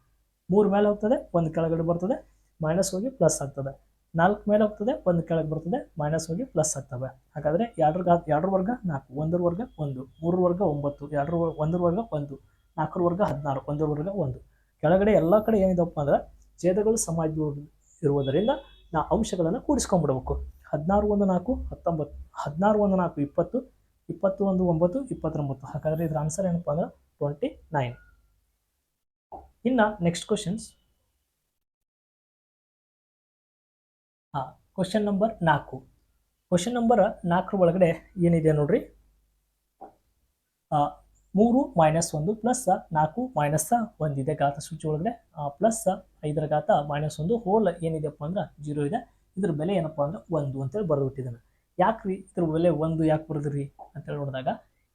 S1: ಮೂರು ಮೇಲೆ ಹೋಗ್ತದೆ, ಒಂದು ಕೆಳಗಡೆ ಬರ್ತದೆ ಮೈನಸ್ ಹೋಗಿ ಪ್ಲಸ್ ಆಗ್ತದೆ. ನಾಲ್ಕು ಮೇಲೆ ಹೋಗ್ತದೆ, ಒಂದು ಕೆಳಗೆ ಬರ್ತದೆ ಮೈನಸ್ ಹೋಗಿ ಪ್ಲಸ್ ಆಗ್ತವೆ. ಹಾಗಾದರೆ ಎರಡರ ಎರಡರ ವರ್ಗ ನಾಲ್ಕು, ಒಂದರ ವರ್ಗ ಒಂದು, ಮೂರರ ವರ್ಗ ಒಂಬತ್ತು, ಎರಡರ ಒಂದರ ವರ್ಗ ಒಂದು, ನಾಲ್ಕರ ವರ್ಗ ಹದಿನಾರು, ಒಂದರ ವರ್ಗ ಒಂದು. ಕೆಳಗಡೆ ಎಲ್ಲ ಕಡೆ ಏನಿದಪ್ಪ ಅಂದ್ರೆ ಛೇದಗಳು ಸಮಾಜ ಇರುವುದರಿಂದ ನಾ ಅಂಶಗಳನ್ನು ಕೂಡಿಸ್ಕೊಂಡ್ಬಿಡ್ಬೇಕು ಹದಿನಾರು ಒಂದು ನಾಲ್ಕು ಹತ್ತೊಂಬತ್ತು, ಹದಿನಾರು ಒಂದು ನಾಲ್ಕು ಇಪ್ಪತ್ತು ಇಪ್ಪತ್ತು ಒಂದು ಒಂಬತ್ತು, ಇಪ್ಪತ್ತೊಂಬತ್ತು. ಹಾಗಾದರೆ ಇದರ ಆನ್ಸರ್ ಏನಪ್ಪ ಅಂದ್ರೆ ಟ್ವೆಂಟಿ ನೈನ್ ಇನ್ನು ನೆಕ್ಸ್ಟ್ ಕ್ವಶನ್ಸ್ ಹಾಂ ಕ್ವಶನ್ ನಂಬರ್ ನಾಲ್ಕು. ಕ್ವಶನ್ ನಂಬರ್ ನಾಲ್ಕರ ಒಳಗಡೆ ಏನಿದೆ ನೋಡ್ರಿ? ಮೂರು ಮೈನಸ್ ಒಂದು ಪ್ಲಸ್ ನಾಲ್ಕು ಮೈನಸ್ ಒಂದಿದೆ ಘಾತ ಸೂಚಿ ಒಳಗಡೆ. ಪ್ಲಸ್ ಐದರ ಘಾತ ಮೈನಸ್ ಒಂದು ಹೋಲ್ ಏನಿದೆಪ್ಪ ಅಂದ್ರೆ ಜೀರೋ ಇದೆ. ಇದ್ರ ಬೆಲೆ ಏನಪ್ಪ ಅಂದ್ರೆ ಒಂದು ಅಂತೇಳಿ ಬರೆದ್ಬಿಟ್ಟಿದನ ಯಾಕೆ ರೀ ಇದ್ರ ಬೆಲೆ ಒಂದು ಯಾಕೆ ಬರೆದ್ರಿ ಅಂತೇಳಿ ನೋಡಿದಾಗ,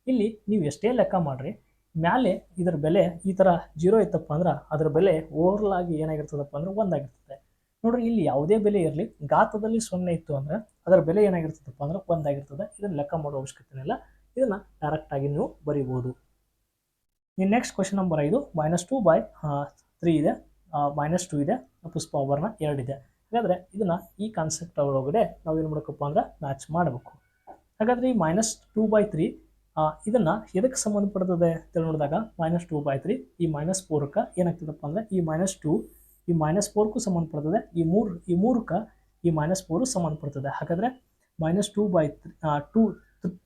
S1: ಇಲ್ಲಿ ನೀವು ಎಷ್ಟೇ ಲೆಕ್ಕ ಮಾಡಿರಿ, ಮ್ಯಾಲೆ ಇದರ ಬೆಲೆ ಈ ಥರ ಜೀರೋ ಇತ್ತಪ್ಪ ಅಂದ್ರೆ ಅದರ ಬೆಲೆ ಓವರ್ಲ್ ಆಗಿ ಏನಾಗಿರ್ತದಪ್ಪ ಅಂದ್ರೆ ಒಂದಾಗಿರ್ತದೆ. ನೋಡ್ರಿ, ಇಲ್ಲಿ ಯಾವುದೇ ಬೆಲೆ ಇರಲಿ, ಘಾತದಲ್ಲಿ ಸೊನ್ನೆ ಇತ್ತು ಅಂದ್ರೆ ಅದರ ಬೆಲೆ ಏನಾಗಿರ್ತದಪ್ಪ ಅಂದ್ರೆ ಒಂದಾಗಿರ್ತದೆ. ಇದನ್ನ ಲೆಕ್ಕ ಮಾಡೋ ಅವಶ್ಯಕತೆ ಇಲ್ಲ. ಇದನ್ನ ಡೈರೆಕ್ಟ್ ಆಗಿ ನೀವು ಬರೀಬಹುದು ಇನ್ ನೆಕ್ಸ್ಟ್ ಕ್ವಶನ್ ನಂಬರ್ ಐದು ಮೈನಸ್ ಟು ಬೈ ತ್ರೀ ಇದೆ ಮೈನಸ್ ಟೂ ಇದೆ ಪುಷ್ಪ ಎರಡು ಎರಡಿದೆ. ಹಾಗಾದರೆ ಇದನ್ನ ಈ ಕಾನ್ಸೆಪ್ಟ್ ಒಳಗಡೆ ನಾವು ಏನು ಮಾಡಬೇಕಪ್ಪ ಅಂದ್ರೆ ಮ್ಯಾಚ್ ಮಾಡಬೇಕು. ಹಾಗಾದರೆ ಈ ಮೈನಸ್ ಟೂ ಬೈ ತ್ರೀ ಇದನ್ನು ಎದಕ್ಕೆ ಸಂಬಂಧಪಡ್ತದೆ ಅಂತ ನೋಡಿದಾಗ ಮೈನಸ್ ಟೂ ಬೈ ತ್ರೀ ಈ ಮೈನಸ್ ಫೋರ್ಕ್ಕೆ ಏನಾಗ್ತದಪ್ಪ ಅಂದರೆ ಈ ಮೈನಸ್ ಟೂ ಈ ಮೈನಸ್ ಫೋರ್ಗೂ ಸಂಬಂಧಪಡ್ತದೆ, ಈ ಮೂರು, ಈ ಮೂರಕ್ಕೆ ಈ ಮೈನಸ್ ಫೋರು ಸಂಬಂಧಪಡ್ತದೆ. ಹಾಗಾದರೆ minus two by two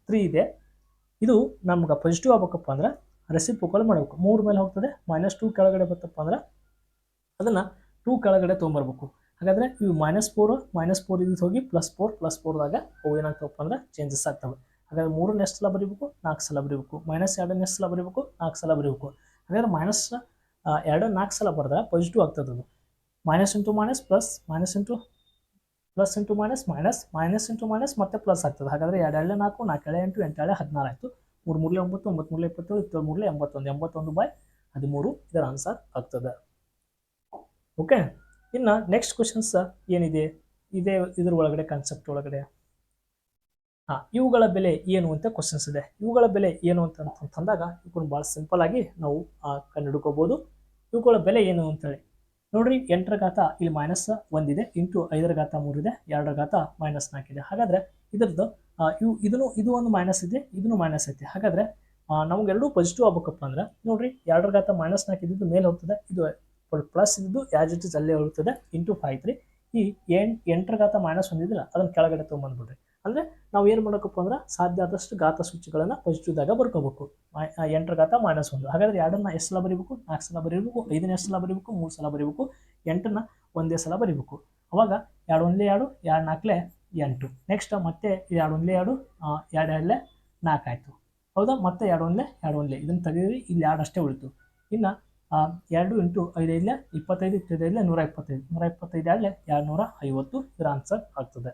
S1: three ಇದೆ. ಇದು ನಮ್ಗೆ ಪಾಸಿಟಿವ್ ಆಗ್ಬೇಕಪ್ಪ ಅಂದ್ರೆ ರೆಸಿಪೋಕಲ್ ಮಾಡಬೇಕು. ಮೂರು ಮೇಲೆ ಹೋಗ್ತದೆ ಮೈನಸ್ ಟೂ ಕೆಳಗಡೆ ಬರ್ತಪ್ಪ ಅಂದ್ರೆ ಅದನ್ನು ಟೂ ಕೆಳಗಡೆ ತೊಗೊಂಬರ್ಬೇಕು. ಹಾಗಾದರೆ ಇವು ಮೈನಸ್ ಫೋರ್ ಮೈನಸ್ ಫೋರ್ ಇದು ಹೋಗಿ ಪ್ಲಸ್ ಫೋರ್ ಪ್ಲಸ್ ಫೋರ್ದಾಗ ಅವು ಏನಾಗ್ತವಪ್ಪ ಅಂದ್ರೆ ಚೇಂಜಸ್ ಆಗ್ತವೆ. ಹಾಗಾದ್ರೆ ಮೂರು ನೆಕ್ಸ್ಟ್ ಸಲ ಬರೀಬೇಕು, ನಾಲ್ಕು ಸಲ ಬರೀಬೇಕು. ಮೈನಸ್ ಎರಡು ನೆಕ್ಸ್ಟ್ ಸಲ ಬರೀಬೇಕು, ನಾಲ್ಕು ಸಲ ಬರೀಬೇಕು. ಹಾಗಾದ್ರೆ ಮೈನಸ್ ಎರಡು, ನಾಲ್ಕು ಸಲ ಬರೆದ್ರೆ ಪಾಸಿಟಿವ್ ಆಗ್ತದೆ ಅದು. Minus into minus plus minus into plus into minus minus minus into minus ಮತ್ತೆ ಪ್ಲಸ್ ಆಗ್ತದೆ. ಹಾಗಾದರೆ ಎರಡು ಎಳೆ ನಾಲ್ಕು ನಾಲ್ಕು ಎಳೆ ಎಂಟು ಎಂಟು ಎಳೆ ಹದಿನಾರು ಆಯಿತು. ಮೂರು ಮೂರಲೆ ಒಂಬತ್ತು ಒಂಬತ್ತು ಮೂರಲೆ ಇಪ್ಪತ್ತೇಳು ಇಪ್ಪತ್ತು ಮೂರಲೆ ಎಂಬತ್ತೊಂದು ಎಂಬತ್ತೊಂದು ಬೈ ಹದಿಮೂರು ಇದರ ಆನ್ಸರ್ ಆಗ್ತದೆ. ಓಕೆ ಇನ್ನು ನೆಕ್ಸ್ಟ್ ಕ್ವಶನ್ಸ್ ಏನಿದೆ? ಇದೇ ಇದ್ರ ಒಳಗಡೆ ಕಾನ್ಸೆಪ್ಟ್ ಒಳಗಡೆ. ಹಾಂ, ಇವುಗಳ ಬೆಲೆ ಏನು ಅಂತ ಕ್ವಶನ್ಸ್ ಇದೆ. ಇವುಗಳ ಬೆಲೆ ಏನು ಅಂತ ಅಂತಂದಾಗ ಇವ್ಗಳನ್ನ ಭಾಳ ಸಿಂಪಲ್ ಆಗಿ ನಾವು ಕಂಡುಹಿಡ್ಕೋಬೋದು. ಇವುಗಳ ಬೆಲೆ ಏನು ಅಂತೇಳಿ. ನೋಡ್ರಿ, ಎಂಟರ ಘಾತ ಇಲ್ಲಿ ಮೈನಸ್ ಒಂದಿದೆ ಇಂಟು ಐದರ ಘಾತ ಮೂರಿದೆ ಎರಡರ ಘಾತ ಮೈನಸ್ ನಾಲ್ಕಿದೆ ಹಾಗಾದ್ರೆ ಇದ್ರದ್ದು ಇವು ಇದನ್ನು, ಇದು ಒಂದು ಮೈನಸ್ ಇದೆ, ಇದನ್ನು ಮೈನಸ್ ಐತೆ. ಹಾಗಾದ್ರೆ ನಮ್ಗೆರಡೂ ಪಾಸಿಟಿವ್ ಆಗ್ಬೇಕಪ್ಪ ಅಂದ್ರೆ, ನೋಡ್ರಿ, ಎರಡರ ಘಾತ ಮೈನಸ್ ನಾಲ್ಕು ಇದ್ದಿದ್ದು ಮೇಲೆ ಹೋಗ್ತದೆ, ಇದು ಪ್ಲಸ್ ಇದ್ದು ಯಾಜ್ ಇಟ್ ಇಸ್ ಅಲ್ಲೇ ಹೋಗ್ತದೆ ಇಂಟು ಫೈವ್ ತ್ರೀ. ಈ ಎಂಟು ಎಂಟರ ಘಾತ ಮೈನಸ್ ಹೊಂದಿದ್ದಿಲ್ಲ ಅದನ್ನು ಕೆಳಗಡೆ ತೊಗೊಂಬಂದ್ಬಿಡ್ರಿ. ಅಂದರೆ ನಾವು ಏನು ಮಾಡಬೇಕಪ್ಪ ಅಂದ್ರೆ ಸಾಧ್ಯ ಆದಷ್ಟು ಘಾತ ಸೂಚಿಗಳನ್ನು ಪಾಸಿಟಿವ್ದಾಗ ಬರ್ಕೋಬೇಕು. ಎಂಟರ ಘಾತ ಮೈನಸ್ ಒಂದು. ಹಾಗಾದ್ರೆ ಎರಡನ್ನ ಎಷ್ಟು ಸಲ ಬರೀಬೇಕು? ನಾಲ್ಕು ಸಲ ಬರೀಬೇಕು, ಐದನೇ ಎಷ್ಟು ಸಲ ಬರೀಬೇಕು, ಮೂರು ಸಲ ಬರೀಬೇಕು, ಎಂಟನ್ನ ಒಂದೇ ಸಲ ಬರೀಬೇಕು. ಅವಾಗ ಎರಡು ಒಂದೇ ಎರಡು ಎರಡು ನಾಲ್ಕಲೆ ಎಂಟು. ನೆಕ್ಸ್ಟ್ ಮತ್ತೆ ಎರಡು ಒಂದೇ ಎರಡು ಎರಡು ಎರಡಲೆ ನಾಲ್ಕು ಆಯಿತು. ಹೌದಾ? ಮತ್ತೆ ಎರಡು ಒಂದೇ ಎರಡು ಒಂದೇ ಇದನ್ನು ತೆಗೆದ್ರಿ, ಇಲ್ಲಿ ಎರಡು ಅಷ್ಟೇ ಉಳಿತು. ಇನ್ನು ಎರಡು ಇಂಟು ಐದು ಐದಲೆ ಇಪ್ಪತ್ತೈದು ಇಲ್ಲ ನೂರ ಇಪ್ಪತ್ತೈದು. ನೂರ ಇಪ್ಪತ್ತೈದು ಆಗಲೇ ಎರಡು ನೂರ ಐವತ್ತು ಇದರ ಆನ್ಸರ್ ಆಗ್ತದೆ.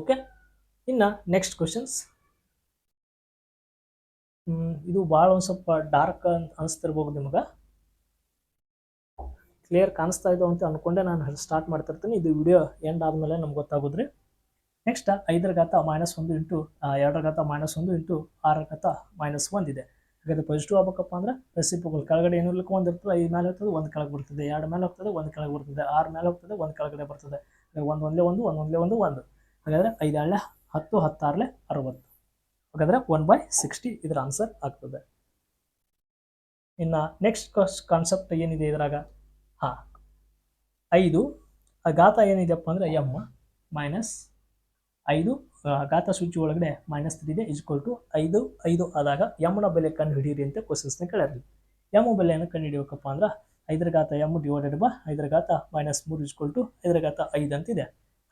S1: ಓಕೆ ಇನ್ನು ನೆಕ್ಸ್ಟ್ ಕ್ವಶನ್ಸ್ ಇದು ಭಾಳ ಒಂದು ಸ್ವಲ್ಪ ಡಾರ್ಕ್ ಅಂತ ಅನಿಸ್ತಿರ್ಬೋದು ನಿಮಗೆ. ಕ್ಲಿಯರ್ ಕಾಣಿಸ್ತಾ ಇದ್ದೋ ಅಂತ ಅಂದ್ಕೊಂಡೆ ನಾನು ಸ್ಟಾರ್ಟ್ ಮಾಡ್ತಿರ್ತೀನಿ. ಇದು ವಿಡಿಯೋ ಎಂಡ್ ಆದಮೇಲೆ ನಮ್ಗೆ ಗೊತ್ತಾಗೋದ್ರಿ. ನೆಕ್ಸ್ಟ್ ಐದರ ಘಾತ ಮೈನಸ್ ಒಂದು ಇಂಟು ಎರಡರ ಘಾತ ಮೈನಸ್ ಒಂದು ಇಂಟು ಆರರ ಘಾತ ಮೈನಸ್ ಒಂದಿದೆ. ಹಾಗಾದ್ರೆ ಪಾಸಿಟಿವ್ ಆಗ್ಬೇಕಪ್ಪ ಅಂದ್ರೆ ರೆಸಿಪಿಗಳು ಕೆಳಗಡೆ ಏನು ಇರ್ಲಿಕ್ಕೆ ಒಂದು ಇರ್ತದೆ, ಐದು ಮೇಲೆ ಹೋಗ್ತದೆ ಒಂದು ಕೆಳಗೆ ಬರ್ತದೆ. ಎರಡು ಮೇಲೆ ಹೋಗ್ತದೆ, ಒಂದು ಕೆಳಗೆ ಬರ್ತದೆ. ಆರು ಮೇಲೆ ಹೋಗ್ತದೆ, ಒಂದು ಕೆಳಗಡೆ ಬರ್ತದೆ. ಒಂದು ಒಂದೇ ಒಂದು ಒಂದು ಒಂದೇ ಒಂದು ಒಂದು. ಹಾಗಾದರೆ ಹಳ್ಳೆ ಹತ್ತು, ಹತ್ತಾರಲೆ ಅರವತ್ತು. ಹಾಗಾದರೆ ಒನ್ ಬೈ ಸಿಕ್ಸ್ಟಿ ಇದರ ಆನ್ಸರ್ ಆಗ್ತದೆ. ಇನ್ನು ನೆಕ್ಸ್ಟ್ ಕಾನ್ಸೆಪ್ಟ್ ಏನಿದೆ ಇದ್ರಾಗ? ಹಾಂ. ಐದು, ಆ ಘಾತ ಏನಿದೆಯಪ್ಪ ಅಂದರೆ ಎಂ ಮೈನಸ್ ಐದು ಘಾತ ಸೂಚಿ ಒಳಗಡೆ ಮೈನಸ್ ತ್ರೀ ಇದೆ ಇಸ್ಕೊಲ್ ಟು ಐದು ಐದು ಆದಾಗ ಎಮ್ನ ಬೆಲೆ ಕಂಡು ಹಿಡೀರಿ ಅಂತ ಕ್ವಶನ್ಸ್ನ ಕೇಳಿರಲಿ ಎಂ ಬೆಲೆಯನ್ನು ಕಂಡು ಹಿಡಿಯೋಕಪ್ಪ ಅಂದ್ರೆ ಐದರ ಘಾತ ಎಂ ಡಿವೈಡೆಡ್ ಬೈ ಐದರ ಘಾತ ಮೈನಸ್ ಮೂರು ಇಸ್ಕೊಲ್ ಟು ಐದರ ಘಾತ ಐದು ಅಂತಿದೆ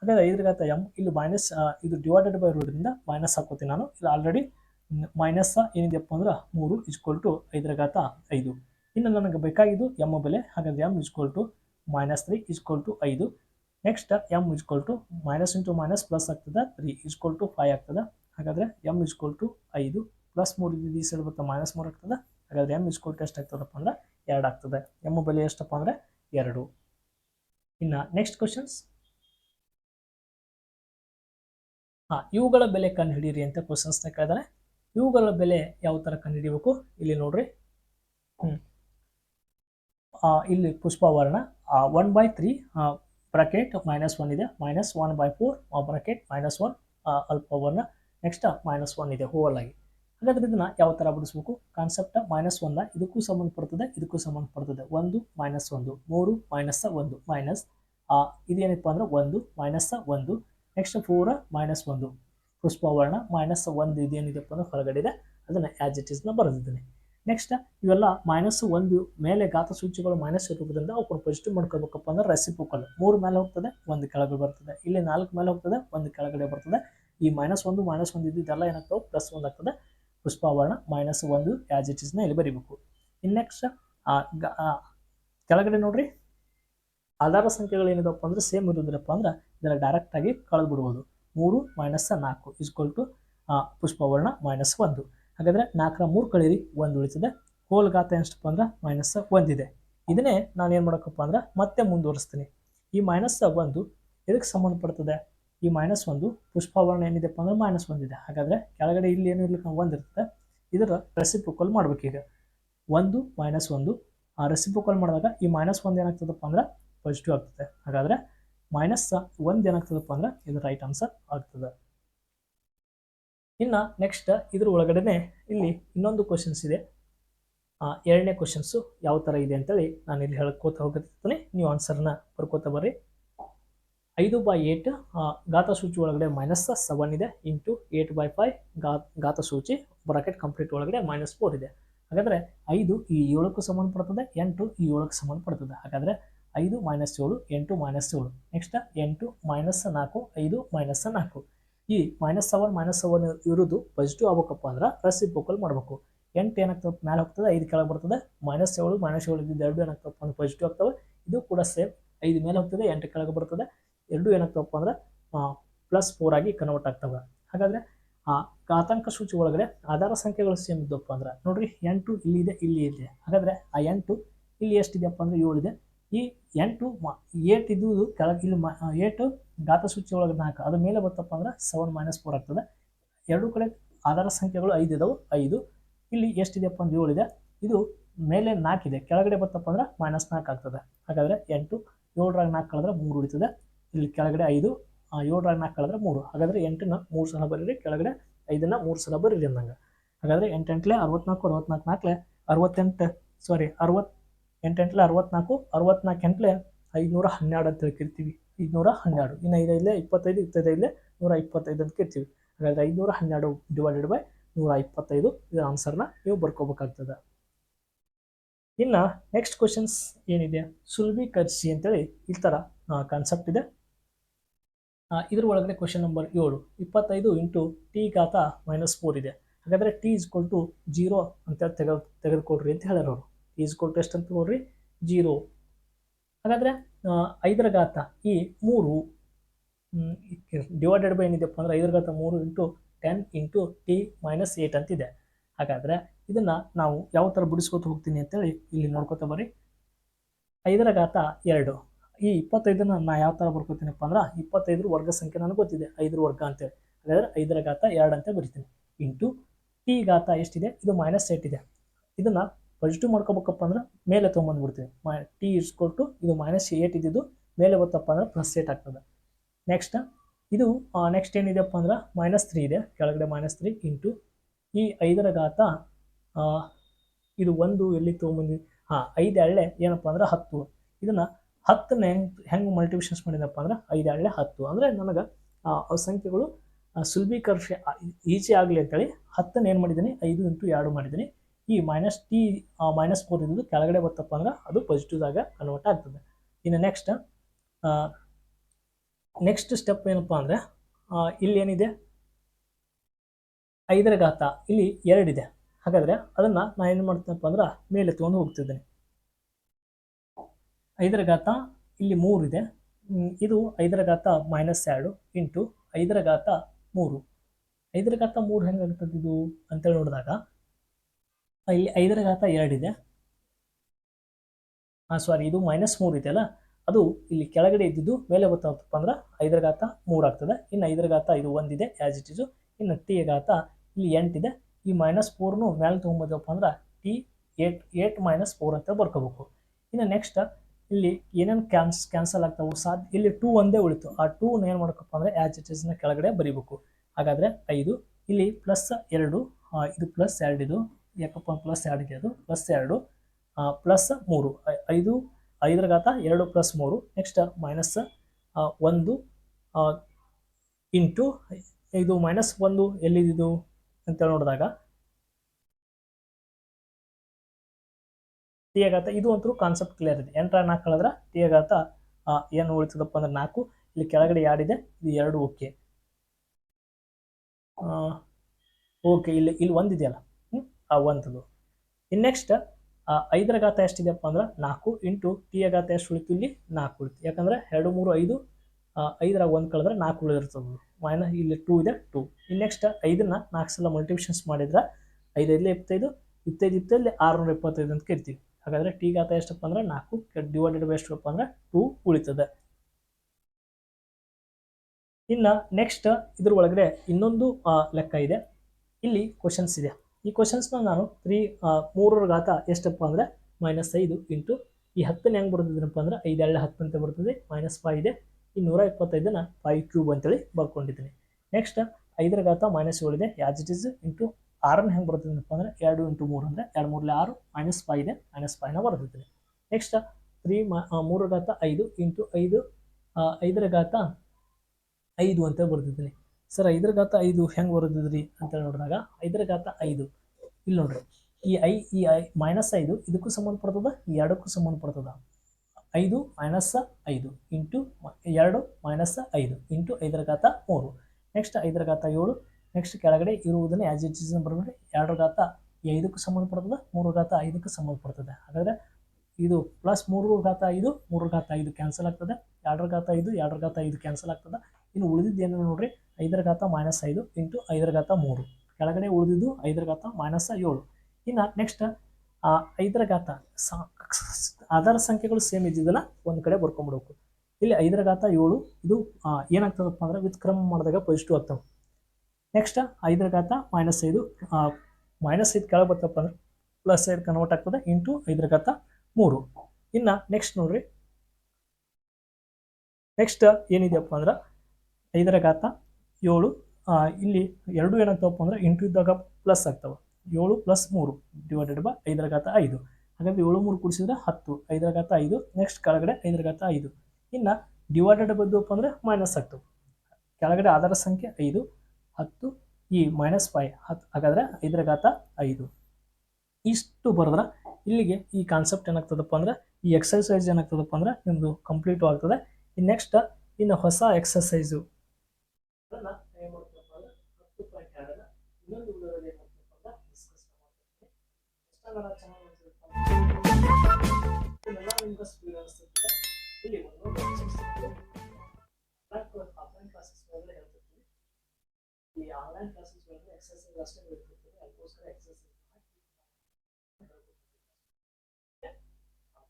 S1: ಹಾಗಾದ್ರೆ ಐದರ ಘಾತ ಎಂ ಇಲ್ಲಿ ಮೈನಸ್ ಇದು ಡಿವೈಡೆಡ್ ಬೈ ಇರೋದ್ರಿಂದ ಮೈನಸ್ ಹಾಕೋತೀನಿ ನಾನು. ಇಲ್ಲಿ ಆಲ್ರೆಡಿ ಮೈನಸ್ ಏನಿದೆಯಪ್ಪ ಅಂದ್ರೆ ಮೂರು ಇಸ್ಕೊಲ್ ಟು ಐದರ ಘಾತ ಐದು. ಇನ್ನು ನನಗೆ ಬೇಕಾಗಿದ್ದು ಎಂ ಬೆಲೆ, ಹಾಗಾದ್ರೆ M equal to minus three equal to ಐದು. Next M equal to minus into minus plus ಆಗ್ತದೆ ತ್ರೀ ಇಸ್ಕೊಲ್ ಟು ಫೈವ್ ಆಗ್ತದೆ. ಹಾಗಾದರೆ ಎಂ ಇಸ್ಕೊಲ್ ಟು ಐದು ಪ್ಲಸ್ ಮೂರು ಈ ಸೈಡ್ ಬರ್ತದೆ ಮೈನಸ್ ಮೂರು ಆಗ್ತದೆ. ಹಾಗಾದ್ರೆ ಎಂ ಇಸ್ಕೊಲ್ ಟು ಎಷ್ಟು ಆಗ್ತದಪ್ಪ ಅಂದ್ರೆ ಎರಡು ಆಗ್ತದೆ. ಎಂ ಬೆಲೆ ಎಷ್ಟಪ್ಪ ಅಂದರೆ ಎರಡು. ಇನ್ನು ನೆಕ್ಸ್ಟ್ ಕ್ವಶನ್ಸ್ ಹಾಂ, ಇವುಗಳ ಬೆಲೆ ಕಂಡು ಹಿಡೀರಿ ಅಂತ ಕ್ವಶನ್ಸ್ನ ಕೇಳಿದಾರೆ. ಇವುಗಳ ಬೆಲೆ ಯಾವ ಥರ ಕಂಡು ಹಿಡಿಬೇಕು? ಇಲ್ಲಿ ನೋಡ್ರಿ. ಇಲ್ಲಿ ಪುಷ್ಪವರ್ಣ one by three bracket minus one ಇದೆ minus one by four bracket minus one ಅಲ್ಪ ಒನ್ನ ನೆಕ್ಸ್ಟ್ ಮೈನಸ್ ಒನ್ ಇದೆ ಹೋವಲ್ ಆಗಿ. ಹಾಗಾದ್ರೆ ಇದನ್ನ ಯಾವ ಥರ ಬಿಡಿಸ್ಬೇಕು? ಕಾನ್ಸೆಪ್ಟ್ ಮೈನಸ್ ಒನ್ನ ಇದಕ್ಕೂ ಸಂಬಂಧಪಡ್ತದೆ ಇದಕ್ಕೂ ಸಂಬಂಧಪಡ್ತದೆ. ಒಂದು ಮೈನಸ್ ಒಂದು. ಮೂರು ಮೈನಸ್ ಒಂದು. ಮೈನಸ್ ಇದೇನಪ್ಪ ಅಂದ್ರೆ ಒಂದು ಮೈನಸ್ ಒಂದು. ನೆಕ್ಸ್ಟ್ ಫೋರ್ ಮೈನಸ್ ಒಂದು. ಪುಷ್ಪವರ್ಣ ಮೈನಸ್ ಒಂದು ಇದೇನಿದೆಪ್ಪ ಅಂದ್ರೆ ಹೊರಗಡೆ ಇದೆ. ಅದನ್ನು ಆ್ಯಸ್ ಇಟ್ ಈಸ್ನ ಬರೆದಿದ್ದೀನಿ. ನೆಕ್ಸ್ಟ್ ಇವೆಲ್ಲ ಮೈನಸ್ ಒಂದು ಮೇಲೆ ಗಾತ ಸೂಚಿಗಳು ಮೈನಸ್ ರೂಪದಿಂದ ಅವ್ಕೊಂಡು ಪಾಸಿಟಿವ್ ಮಾಡ್ಕೋಬೇಕಪ್ಪ ಅಂದ್ರೆ ರೆಸಿಪೋಕಲ್ ಮೂರು ಮೇಲೆ ಹೋಗ್ತದೆ, ಒಂದು ಕೆಳಗಡೆ ಬರ್ತದೆ. ಇಲ್ಲಿ ನಾಲ್ಕು ಮೇಲೆ ಹೋಗ್ತದೆ, ಒಂದು ಕೆಳಗಡೆ ಬರ್ತದೆ. ಈ ಮೈನಸ್ ಒಂದು ಮೈನಸ್ ಒಂದು ಇದೆಲ್ಲ ಏನಾಗ್ತವೆ? ಪ್ಲಸ್ ಒಂದು ಆಗ್ತದೆ. ಪುಷ್ಪಾವರಣ ಮೈನಸ್ ಒಂದು ಆ್ಯಸ್ ಇಟ್ ಇಸ್ನ ಇಲ್ಲಿ ಬರೀಬೇಕು. ಇನ್ನು ನೆಕ್ಸ್ಟ್ ಕೆಳಗಡೆ ನೋಡ್ರಿ. ಆಧಾರ ಸಂಖ್ಯೆಗಳು ಏನಿದಪ್ಪ ಅಂದ್ರೆ ಸೇಮ್ ಇರೋದ್ರಪ್ಪ ಅಂದ್ರೆ ಇದನ್ನ ಡೈರೆಕ್ಟಾಗಿ ಕಳೆದು ಬಿಡ್ಬೋದು ಮೂರು ಮೈನಸ್ ನಾಲ್ಕು ಇಸ್ಕೊಲ್ ಟು ಪುಷ್ಪವರ್ಣ ಮೈನಸ್ ಒಂದು. ಹಾಗಾದರೆ ನಾಲ್ಕರ ಮೂರು ಕಳೀರಿ, ಒಂದು ಉಳಿತದೆ. ಹೋಲ್ ಗಾತ ಎಷ್ಟಪ್ಪ ಅಂದ್ರೆ ಮೈನಸ್ ಒಂದಿದೆ. ಇದನ್ನೇ ನಾನು ಏನು ಮಾಡೋಕ್ಕಪ್ಪ ಅಂದ್ರೆ ಮತ್ತೆ ಮುಂದುವರಿಸ್ತೀನಿ. ಈ ಮೈನಸ್ ಒಂದು ಇದಕ್ಕೆ ಸಂಬಂಧಪಡ್ತದೆ? ಈ ಮೈನಸ್ ಒಂದು ಪುಷ್ಪಾವರಣ ಏನಿದೆಪ್ಪ ಅಂದ್ರೆ ಮೈನಸ್ ಒಂದಿದೆ. ಹಾಗಾದರೆ ಕೆಳಗಡೆ ಇಲ್ಲಿ ಏನು ಇರ್ಲಿಕ್ಕೆ ಒಂದಿರುತ್ತೆ ಇದರ ರೆಸಿಪುಕಲ್ ಮಾಡಬೇಕೀಗ ಒಂದು ಮೈನಸ್ ಒಂದು. ಆ ರೆಸಿಪುಕಲ್ ಮಾಡಿದಾಗ ಈ ಮೈನಸ್ ಒಂದು ಏನಾಗ್ತದಪ್ಪ ಅಂದ್ರೆ ಪಾಸಿಟಿವ್ ಆಗ್ತದೆ. ಹಾಗಾದರೆ ಮೈನಸ್ ಒಂದು ಏನಾಗ್ತದಪ್ಪ ಅಂದ್ರೆ ಇದು ರೈಟ್ ಆನ್ಸರ್ ಆಗ್ತದೆ. ಇನ್ನು ನೆಕ್ಸ್ಟ್ ಇದ್ರ ಒಳಗಡೆನೆ ಇಲ್ಲಿ ಇನ್ನೊಂದು ಕ್ವಶನ್ಸ್ ಇದೆ. ಎರಡನೇ ಕ್ವಶನ್ಸು ಯಾವ ಥರ ಇದೆ ಅಂತೇಳಿ ನಾನು ಇಲ್ಲಿ ಹೇಳ್ಕೋತ ಹೋಗಿರ್ತೀನಿ ನೀವು ಆನ್ಸರ್ನ ಬರ್ಕೋತ ಬರ್ರಿ. ಐದು ಬೈ ಏಟ್ ಘಾತ ಸೂಚಿ ಒಳಗಡೆ ಮೈನಸ್ ಸೆವೆನ್ ಇದೆ ಇಂಟು ಏಟ್ ಬೈ ಫೈವ್ ಘಾತ ಸೂಚಿ ಬ್ರಾಕೆಟ್ ಕಂಪ್ಲೀಟ್ ಒಳಗಡೆ ಮೈನಸ್ ಫೋರ್ ಇದೆ. ಹಾಗಾದರೆ ಐದು ಈ ಏಳಕ್ಕೂ ಸಂಬಂಧಪಡ್ತದೆ, ಎಂಟು ಈ ಏಳಕ್ಕೆ ಸಂಬಂಧಪಡ್ತದೆ. ಹಾಗಾದರೆ ಐದು ಮೈನಸ್ ಏಳು, ಎಂಟು ಮೈನಸ್ ಏಳು. ನೆಕ್ಸ್ಟ್ ಎಂಟು ಮೈನಸ್ ನಾಲ್ಕು, ಐದು ಮೈನಸ್ ನಾಲ್ಕು. ಈ ಮೈನಸ್ ಸೆವೆನ್ ಮೈನಸ್ ಸೆವೆನ್ ಇರೋದು ಪಾಸಿಟಿವ್ ಆಗ್ಬೇಕಪ್ಪ ಅಂದ್ರೆ ರೆಸಿಪ್ರೋಕಲ್ ಮಾಡಬೇಕು. ಎಂಟು ಏನಾಗ್ತದೆ? ಮೇಲೆ ಹೋಗ್ತದೆ, ಐದು ಕೆಳಗೆ ಬರ್ತದೆ. ಮೈನಸ್ ಏಳು ಮೈನಸ್ ಏಳು ಇದ್ದಿದ್ದು ಎರಡು ಏನಾಗ್ತಪ್ಪ ಅಂದ್ರೆ ಪಾಸಿಟಿವ್ ಆಗ್ತವೆ. ಇದು ಕೂಡ ಸೇಮ್ ಐದು ಮೇಲೆ ಹೋಗ್ತದೆ, ಎಂಟು ಕೆಳಗೆ ಬರ್ತದೆ. ಎರಡು ಏನಾಗ್ತವಪ್ಪ ಅಂದ್ರೆ ಪ್ಲಸ್ ಫೋರ್ ಆಗಿ ಕನ್ವರ್ಟ್ ಆಗ್ತವೆ. ಹಾಗಾದ್ರೆ, ಆ, ಘಾತಾಂಕ ಸೂಚಿ ಒಳಗಡೆ ಆಧಾರ ಸಂಖ್ಯೆಗಳು ಸೇಮ್ ಇದ್ದಪ್ಪ ಅಂದ್ರೆ, ನೋಡ್ರಿ ಎಂಟು ಇಲ್ಲಿ ಇದೆ ಇಲ್ಲಿ ಇದೆ. ಹಾಗಾದ್ರೆ ಆ ಎಂಟು ಇಲ್ಲಿ ಎಷ್ಟಿದೆಯಪ್ಪ ಅಂದ್ರೆ ಏಳು ಇದೆ. ಈ ಎಂಟು ಏಟ್ ಇದ್ದು ಕೆಳಗೆ, ಇಲ್ಲಿ ಏಟು ಘಾತ ಸೂಚಿ ಒಳಗೆ ನಾಲ್ಕು. ಅದ್ರ ಮೇಲೆ ಬತ್ತಪ್ಪ ಅಂದ್ರೆ ಸೆವೆನ್ ಮೈನಸ್ ಫೋರ್ ಆಗ್ತದೆ. ಎರಡು ಕಡೆ ಆಧಾರ ಸಂಖ್ಯೆಗಳು ಐದು ಇದಾವೆ. ಐದು. ಇಲ್ಲಿ ಎಷ್ಟಿದೆಯಪ್ಪ ಅಂದ್ರೆ ಏಳು ಇದೆ. ಇದು ಮೇಲೆ ನಾಲ್ಕಿದೆ ಕೆಳಗಡೆ ಬತ್ತಪ್ಪ ಅಂದ್ರೆ ಮೈನಸ್ ನಾಲ್ಕು ಆಗ್ತದೆ. ಹಾಗಾದರೆ ಎಂಟು. ಏಳರಾಗ ನಾಲ್ಕು ಕಳೆದ್ರೆ ಮೂರು ಉಳಿತದೆ. ಇಲ್ಲಿ ಕೆಳಗಡೆ ಐದು. ಏಳರಾಗ ನಾಲ್ಕು ಕಳೆದ್ರೆ ಮೂರು. ಹಾಗಾದರೆ ಎಂಟನ್ನ ಮೂರು ಸಲ ಬರೀರಿ. ಕೆಳಗಡೆ ಐದನ್ನ ಮೂರು ಸಲ ಬರೀರಿ ಅಂದಂಗೆ. ಹಾಗಾದರೆ ಎಂಟೆಂಟ್ಲೆ ಅರವತ್ನಾಲ್ಕು ಅರವತ್ನಾಲ್ಕು ನಾಲ್ಕಲೆ ಅರವತ್ತೆಂಟು. ಸಾರಿ ಅರವತ್ತು ಎಂಟೆಂಟ್ಲೆ ಅರವತ್ನಾಲ್ಕು ಅರವತ್ನಾಲ್ಕು ಎಂಟ್ಲೆ ಐದುನೂರ ಹನ್ನೆರಡು ಅಂತ ಹೇಳ್ಕಿರ್ತೀವಿ. ಐದುನೂರ ಹನ್ನೆರಡು. ಇನ್ನು ಇಲ್ಲೇ ಇಪ್ಪತ್ತೈದು ಇಪ್ಪತ್ತೈದಲೆ ನೂರ ಇಪ್ಪತ್ತೈದು ಅಂತ ಕೇಳ್ತೀವಿ. ಹಾಗಾದರೆ ಐದುನೂರ ಹನ್ನೆರಡು ಡಿವೈಡೆಡ್ ಬೈ ನೂರ ಇಪ್ಪತ್ತೈದು ಇದರ ಆನ್ಸರ್ನ ನೀವು ಬರ್ಕೋಬೇಕಾಗ್ತದೆ. ಇನ್ನು ನೆಕ್ಸ್ಟ್ ಕ್ವಶನ್ಸ್ ಏನಿದೆ? ಸುಲಭೀಕರಿಸಿ ಅಂತೇಳಿ ಈ ಥರ ಕಾನ್ಸೆಪ್ಟ್ ಇದೆ. ಇದ್ರ ಒಳಗಡೆ ಕ್ವಶನ್ ನಂಬರ್ ಏಳು. ಇಪ್ಪತ್ತೈದು ಇಂಟು ಟಿ ಘಾತ ಮೈನಸ್ ಫೋರ್ ಇದೆ. ಹಾಗಾದರೆ ಟಿ ಇಸ್ಕೊಲ್ ಟು ಜೀರೋ ಅಂತ ತೆಗೆದು, ತೆಗೆದುಕೊಡ್ರಿ ಅಂತ ಹೇಳೋರು ಟಿ ಇಸ್ಕೊಲ್ ಟು ಎಷ್ಟು ಅಂತ ತಗೊಳ್ರಿ ಜೀರೋ ಹಾಗಾದರೆ ಐದರ ಘಾತ ಈ ಮೂರು ಡಿವೈಡೆಡ್ ಬೈ ಏನಿದೆಪ್ಪ ಅಂದರೆ ಐದರ ಘಾತ ಮೂರು into ten into T minus eight ಅಂತಿದೆ. ಹಾಗಾದರೆ ಇದನ್ನು ನಾವು ಯಾವ ಥರ ಬಿಡಿಸ್ಕೊತ ಹೋಗ್ತೀನಿ ಅಂತೇಳಿ ಇಲ್ಲಿ ನೋಡ್ಕೊತ ಬರ್ರಿ. ಐದರ ಘಾತ ಎರಡು. ಈ ಇಪ್ಪತ್ತೈದನ್ನು ನಾ ಯಾವ ಥರ ಬರ್ಕೋತೀನಪ್ಪ ಅಂದ್ರೆ ಇಪ್ಪತ್ತೈದರ ವರ್ಗ ಸಂಖ್ಯೆ ನನಗೆ ಗೊತ್ತಿದೆ, ಐದರ ವರ್ಗ ಅಂತೇಳಿ. ಹಾಗಾದರೆ ಐದರ ಘಾತ ಎರಡು ಅಂತ ಬರಿತೀನಿ. ಇಂಟು ಟಿ ಘಾತ ಎಷ್ಟಿದೆ? ಇದು ಮೈನಸ್ ಏಟ್ ಇದೆ. ಇದನ್ನು ಪಾಸಿಟಿವ್ ಮಾಡ್ಕೋಬೇಕಪ್ಪ ಅಂದ್ರೆ ಮೇಲೆ ತೊಗೊಂಬಂದ್ಬಿಡ್ತೀವಿ. ಮೈ ಟಿ ಇಸ್ಕೊಟ್ಟು ಇದು ಮೈನಸ್ ಏಟ್ ಇದ್ದಿದ್ದು ಮೇಲೆ ಗೊತ್ತಪ್ಪ ಅಂದ್ರೆ ಪ್ಲಸ್ ಏಟ್ ಆಗ್ತದೆ. ನೆಕ್ಸ್ಟ್ ಇದು ನೆಕ್ಸ್ಟ್ ಏನಿದೆಯಪ್ಪ ಅಂದ್ರೆ ಮೈನಸ್ ತ್ರೀ ಇದೆ. ಕೆಳಗಡೆ ಮೈನಸ್ ತ್ರೀ ಇಂಟು ಈ ಐದರ ಘಾತ ಇದು ಒಂದು ಎಲ್ಲಿ ತೊಗೊಂಬಂದಿ ಹಾಂ, ಐದು ಎಳ್ಳೆ ಏನಪ್ಪ ಅಂದ್ರೆ ಹತ್ತು. ಇದನ್ನು ಹತ್ತನ್ನ ಹೆಂಗೆ ಹೆಂಗೆ ಮಲ್ಟಿಪ್ಲಿಷನ್ಸ್ ಮಾಡಿದಪ್ಪ ಅಂದ್ರೆ ಐದು ಎಳ್ಳೆ ಹತ್ತು. ಅಂದರೆ ನನಗೆ ಸಂಖ್ಯೆಗಳು ಸುಲಭೀಕರಿಸಿ ಈಜಿ ಆಗಲಿ ಅಂತೇಳಿ ಹತ್ತನ್ನು ಏನು ಮಾಡಿದ್ದೀನಿ? ಐದು ಇಂಟು ಎರಡು ಮಾಡಿದ್ದೀನಿ. ಈ ಮೈನಸ್ ಟಿ ಮೈನಸ್ ಫೋರ್ ಇದ್ದು ಕೆಳಗಡೆ ಬರ್ತಪ್ಪ ಅಂದ್ರೆ ಅದು ಪಾಸಿಟಿವ್ದಾಗ ಕನ್ವರ್ಟ್ ಆಗ್ತದೆ. ಇನ್ನು ನೆಕ್ಸ್ಟ್ ನೆಕ್ಸ್ಟ್ ಸ್ಟೆಪ್ ಏನಪ್ಪ ಅಂದರೆ ಇಲ್ಲಿ ಏನಿದೆ? ಐದರ ಘಾತ, ಇಲ್ಲಿ ಎರಡಿದೆ ಹಾಗಾದರೆ ಅದನ್ನು ನಾನು ಏನು ಮಾಡ್ತೀನಪ್ಪ ಅಂದ್ರೆ ಮೇಲೆ ತೊಗೊಂಡು ಹೋಗ್ತಿದ್ದೇನೆ. ಐದರ ಘಾತ ಇಲ್ಲಿ ಮೂರಿದೆ ಇದೆ. ಐದರ ಘಾತ ಮೈನಸ್ ಎರಡು ಇಂಟು ಐದರ ಘಾತ ಮೂರು. ಐದರ ಘಾತ ಮೂರು ಹೆಂಗಾಗ್ತದೆ ಇದು? ಅಂತೇಳಿ ನೋಡಿದಾಗ ಇಲ್ಲಿ ಐದರ ಘಾತ ಎರಡಿದೆ ಹಾಂ ಸಾರಿ ಇದು ಮೈನಸ್ ಮೂರು ಇದೆಯಲ್ಲ ಅದು ಇಲ್ಲಿ ಕೆಳಗಡೆ ಇದ್ದಿದ್ದು ಮೇಲೆ ಗೊತ್ತಾಗ್ತಪ್ಪ ಅಂದ್ರೆ ಐದರ ಘಾತ ಮೂರು ಆಗ್ತದೆ. ಇನ್ನು ಐದರ ಘಾತ ಇದು ಒಂದಿದೆ ಆ್ಯಸ್ ಇಟ್ ಇಸು ಇನ್ನು ಟಿ ಘಾತ ಇಲ್ಲಿ ಎಂಟಿದೆ ಈ ಮೈನಸ್ ಫೋರ್ನು ಮೇಲೆ ತೊಗೊಂಬೋದಪ್ಪ ಅಂದ್ರೆ T eight eight minus four ಅಂತ ಬರ್ಕೋಬೇಕು. ಇನ್ನು ನೆಕ್ಸ್ಟ್ ಇಲ್ಲಿ ಏನೇನು ಕ್ಯಾನ್ಸ್ ಕ್ಯಾನ್ಸಲ್ ಆಗ್ತಾವೆ ಸಾಧ್ಯ, ಇಲ್ಲಿ ಟೂ ಒಂದೇ ಉಳಿತು. ಆ ಟೂನ ಏನು ಮಾಡ್ಬೇಕಪ್ಪ ಅಂದರೆ ಆ್ಯಸ್ ಇಟ್ ಇಸ್ನ ಕೆಳಗಡೆ ಬರೀಬೇಕು. ಹಾಗಾದರೆ ಐದು, ಇಲ್ಲಿ ಪ್ಲಸ್ ಎರಡು ಇದು ಪ್ಲಸ್ ಎರಡು, ಇದು ಯಾಕಪ್ಪ ಪ್ಲಸ್ ಎರಡು ಇದೆ ಅದು ಪ್ಲಸ್ ಎರಡು ಪ್ಲಸ್ ಮೂರು ಐದು ಐದರ ಘಾತ ಎರಡು ಪ್ಲಸ್ ಮೂರು ನೆಕ್ಸ್ಟ್ ಮೈನಸ್ ಒಂದು ಇಂಟು ಇದು ಮೈನಸ್ ಒಂದು ಎಲ್ಲಿದ್ದು ಅಂತ ನೋಡಿದಾಗ ಟಿ ಘಾತ ಇದು ಅಂತೂ ಕಾನ್ಸೆಪ್ಟ್ ಕ್ಲಿಯರ್ ಇದೆ. ಎಂಟ್ರ ನಾಲ್ಕು ಕಳೆದ್ರೆ ಟಿ ಘಾತ ಆ, ಏನು ಉಳಿತದಪ್ಪ ಅಂದ್ರೆ ನಾಲ್ಕು ಇಲ್ಲಿ ಕೆಳಗಡೆ ಎರಡಿದೆ ಇದು ಎರಡು ಓಕೆ ಓಕೆ ಇಲ್ಲಿ ಇಲ್ಲಿ ಒಂದಿದೆಯಲ್ಲ? ಆ ಇನ್ ಇನ್ನು ನೆಕ್ಸ್ಟ್ ಐದರ ಘಾತ ಎಷ್ಟಿದೆಯಪ್ಪ ಅಂದ್ರೆ ನಾಲ್ಕು ಇಂಟು ಟಿಯ ಘಾತ ಎಷ್ಟು ಉಳಿತು ಇಲ್ಲಿ? ನಾಲ್ಕು ಉಳಿತು. ಯಾಕಂದ್ರೆ ಎರಡು ಮೂರು ಐದು ಆ, ಐದರಾಗ ಒಂದು ಕಳೆದ್ರೆ ನಾಲ್ಕು ಉಳಿದಿರ್ತದೆ ಮೈನಸ್ ಇಲ್ಲಿ ಟೂ ಇದೆ ಟೂ ಇನ್ ನೆಕ್ಸ್ಟ್ ಐದನ್ನ ನಾಲ್ಕು ಸಲ ಮಲ್ಟಿಪ್ಷನ್ಸ್ ಮಾಡಿದ್ರೆ ಐದು ಐದಲೇ ಇಪ್ಪತ್ತೈದು ಇಪ್ಪತ್ತೈದು ಇಪ್ಪತ್ತೈದು ಆರುನೂರ ಇಪ್ಪತ್ತೈದು ಅಂತ ಕರಿತೀವಿ. ಹಾಗಾದರೆ ಟಿ ಘಾತ ಎಷ್ಟಪ್ಪ ಅಂದ್ರೆ ನಾಲ್ಕು ಡಿವೈಡೆಡ್ ಬೈ ಎಷ್ಟಪ್ಪ ಅಂದ್ರೆ ಟೂ ಉಳಿತದೆ. ಇನ್ನು ನೆಕ್ಸ್ಟ್ ಇದ್ರ ಒಳಗಡೆ ಇನ್ನೊಂದು ಲೆಕ್ಕ ಇದೆ. ಇಲ್ಲಿ ಕ್ವಶನ್ಸ್ ಇದೆ. ಈ ಕ್ವಶನ್ಸ್ನ ನಾನು ತ್ರೀ ಮೂರರ ಘಾತ ಎಷ್ಟಪ್ಪ ಅಂದರೆ ಮೈನಸ್ ಐದು ಇಂಟು ಈ ಹತ್ತನ್ನು ಹೆಂಗೆ ಬರ್ತಿದ್ದೀನಪ್ಪ ಅಂದ್ರೆ ಐದು, ಎರಡು ಹತ್ತು ಅಂತ ಬರ್ತದೆ. ಮೈನಸ್ ಫೈವ್ ಇದೆ. ಈ ನೂರ ಇಪ್ಪತ್ತೈದನ್ನ ಫೈವ್ ಕ್ಯೂಬ್ ಅಂತೇಳಿ ಬರ್ಕೊಂಡಿದ್ದೀನಿ. ನೆಕ್ಸ್ಟ್ ಐದರ ಘಾತ ಮೈನಸ್ ಏಳಿದೆ ಯಾಸ್ ಇಟ್ ಇಸ್ ಇಂಟು ಆರನ್ನು ಹೆಂಗೆ ಬರ್ತಿದ್ದೀನಪ್ಪ ಅಂದರೆ ಎರಡು ಇಂಟು ಮೂರು ಅಂದರೆ ಎರಡು ಮೂರಲೆ ಆರು ಮೈನಸ್ ಫೈವ್ ಇದೆ. ಮೈನಸ್ ಫೈವ್ನ ಬರ್ತಿದ್ದೀನಿ ನೆಕ್ಸ್ಟ್ ತ್ರೀ ಮೂರರ ಘಾತ ಐದು ಇಂಟು ಐದು ಐದರ ಘಾತ ಐದು ಅಂತ ಬರ್ದಿದ್ದೀನಿ ಸರ್ ಐದರ ಘಾತ ಐದು ಹೆಂಗೆ ಬರೋದಿದ್ರಿ ಅಂತೇಳಿ ನೋಡಿದಾಗ ಐದರ ಘಾತ ಐದು ಇಲ್ಲಿ ನೋಡ್ರಿ, ಈ ಐ ಈ ಐ ಮೈನಸ್ ಐದು, ಇದಕ್ಕೂ ಸಂಬಂಧಪಡ್ತದ? ಎರಡಕ್ಕೂ ಸಂಬಂಧಪಡ್ತದ? ಐದು ಮೈನಸ್ ಐದು ಇಂಟು ಎರಡು ಮೈನಸ್ ಐದು ಇಂಟು ಐದರ ಘಾತ ಮೂರು ನೆಕ್ಸ್ಟ್ ಐದರ ಘಾತ ಏಳು ನೆಕ್ಸ್ಟ್ ಕೆಳಗಡೆ ಇರುವುದನ್ನು ಆ್ಯಸ್ ಇಟ್ ಇಸ್ ಬರ್ಬಿಟ್ರೆ ಎರಡರ ಘಾತ ಐದಕ್ಕೂ ಐದಕ್ಕೂ ಸಂಬಂಧಪಡ್ತದೆ ಮೂರು ಘಾತ ಐದಕ್ಕೂ ಸಂಬಂಧಪಡ್ತದೆ. ಹಾಗಾದರೆ ಇದು ಪ್ಲಸ್ ಮೂರು ಘಾತ ಐದು ಮೂರು ಘಾತ ಐದು ಕ್ಯಾನ್ಸಲ್ ಆಗ್ತದೆ. ಎರಡರ ಘಾತ ಐದು ಎರಡರ ಘಾತ ಐದು ಕ್ಯಾನ್ಸಲ್ ಆಗ್ತದೆ. ಇನ್ನು ಉಳಿದಿದ್ದು ಏನು ನೋಡ್ರಿ? ಐದರ ಘಾತ ಮೈನಸ್ ಐದು ಇಂಟು ಐದರ ಘಾತ ಮೂರು. ಕೆಳಗಡೆ ಉಳಿದಿದ್ದು ಐದರ ಘಾತ ಮೈನಸ್ ಏಳು. ಇನ್ನು ನೆಕ್ಸ್ಟ್ ಐದರ ಘಾತ ಆಧಾರ ಸಂಖ್ಯೆಗಳು ಸೇಮ್ ಇದ್ದಿದ್ದಲ್ಲ ಒಂದು ಕಡೆ ಬರ್ಕೊಂಡ್ಬಿಡ್ಬೇಕು ಇಲ್ಲಿ ಐದರ ಘಾತ ಏಳು ಇದು ಆ, ಏನಾಗ್ತದಪ್ಪ ಅಂದ್ರೆ ವಿತ್ ಕ್ರಮ ಮಾಡಿದಾಗ ಪಾಸಿಟಿವ್ ಆಗ್ತವೆ. ನೆಕ್ಸ್ಟ್ ಐದರ ಘಾತ ಮೈನಸ್ ಐದು ಮೈನಸ್ ಐದು ಕೆಳಗೆ ಬರ್ತಪ್ಪ ಅಂದ್ರೆ ಪ್ಲಸ್ ಐದು ಕನ್ವರ್ಟ್ ಆಗ್ತದೆ ಇಂಟು ಐದರ ಘಾತ ಮೂರು. ಇನ್ನು ನೆಕ್ಸ್ಟ್ ನೋಡ್ರಿ. ನೆಕ್ಸ್ಟ್ ಏನಿದೆಯಪ್ಪ ಅಂದ್ರೆ ಐದರ ಘಾತ ಏಳು ಇಲ್ಲಿ ಎರಡು ಏನಾಗ್ತವಪ್ಪ ಅಂದ್ರೆ ಎಂಟು ಇದ್ದಾಗ ಪ್ಲಸ್ ಆಗ್ತವೆ. ಏಳು ಪ್ಲಸ್ ಮೂರು ಡಿವೈಡೆಡ್ ಬೈ ಐದರ ಘಾತ ಐದು. ಹಾಗಾದ್ರೆ ಏಳು ಮೂರು ಕೂಡಿಸಿದ್ರೆ ಹತ್ತು, ಐದರ ಘಾತ ಐದು ನೆಕ್ಸ್ಟ್ ಕೆಳಗಡೆ ಐದರ ಘಾತ ಐದು. ಇನ್ನು ಡಿವೈಡೆಡ್ ಬಂದಪ್ಪ ಅಂದರೆ ಮೈನಸ್ ಆಗ್ತವೆ. ಕೆಳಗಡೆ ಆಧಾರ ಸಂಖ್ಯೆ ಐದು, ಹತ್ತು, ಈ ಮೈನಸ್ ಫೈ ಹತ್ತು ಹಾಗಾದ್ರೆ ಐದರ ಘಾತ ಐದು. ಇಷ್ಟು ಬರೆದ್ರೆ ಇಲ್ಲಿಗೆ ಈ ಕಾನ್ಸೆಪ್ಟ್ ಏನಾಗ್ತದಪ್ಪ ಅಂದ್ರೆ, ಈ ಎಕ್ಸರ್ಸೈಸ್ ಏನಾಗ್ತದಪ್ಪ ಅಂದ್ರೆ ನಿಮ್ಮದು ಕಂಪ್ಲೀಟು ಆಗ್ತದೆ. ನೆಕ್ಸ್ಟ್ ಇನ್ನು ಹೊಸ ಎಕ್ಸರ್ಸೈಸು ಅದನ್ನ ಏನ್ ಮಾಡ್ತೀವಪ್ಪ ಅಂದ್ರೆ ಇನ್ನೊಂದು ವಿಡಿಯೋದಲ್ಲಿ ಏನು ಮಾಡ್ತೀವಪ್ಪ ಅಂದ್ರೆ ಡಿಸ್ಕಸ್ ಮಾಡ್ತೀವಿ ಎಷ್ಟೆಲ್ಲ ಚೆನ್ನಾಗಿ ಇದನ್ನೆಲ್ಲ ನಿಮ್ಗೆ ಇಲ್ಲಿ ಒಂದು ಆಫ್ಲೈನ್ ಕ್ಲಾಸಸ್ ಈ ಆನ್ಲೈನ್ ಕ್ಲಾಸಸ್ ಒಳಗಡೆ ಎಕ್ಸರ್ಸೈಸ್ ಅಷ್ಟೇ ಹೇಳ್ತಿರ್ತೀವಿ ಅದಕ್ಕೋಸ್ಕರ ಎಕ್ಸರ್ಸೈಸ್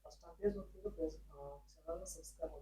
S1: ಫಸ್ಟ್ ಆ ಪೇಜ್ ಹೋಗ್ತಿದ್ದು ಪೇಜ್ ಚಾನಲ್ನ ಸಬ್ಸ್ಕ್ರೈಬ್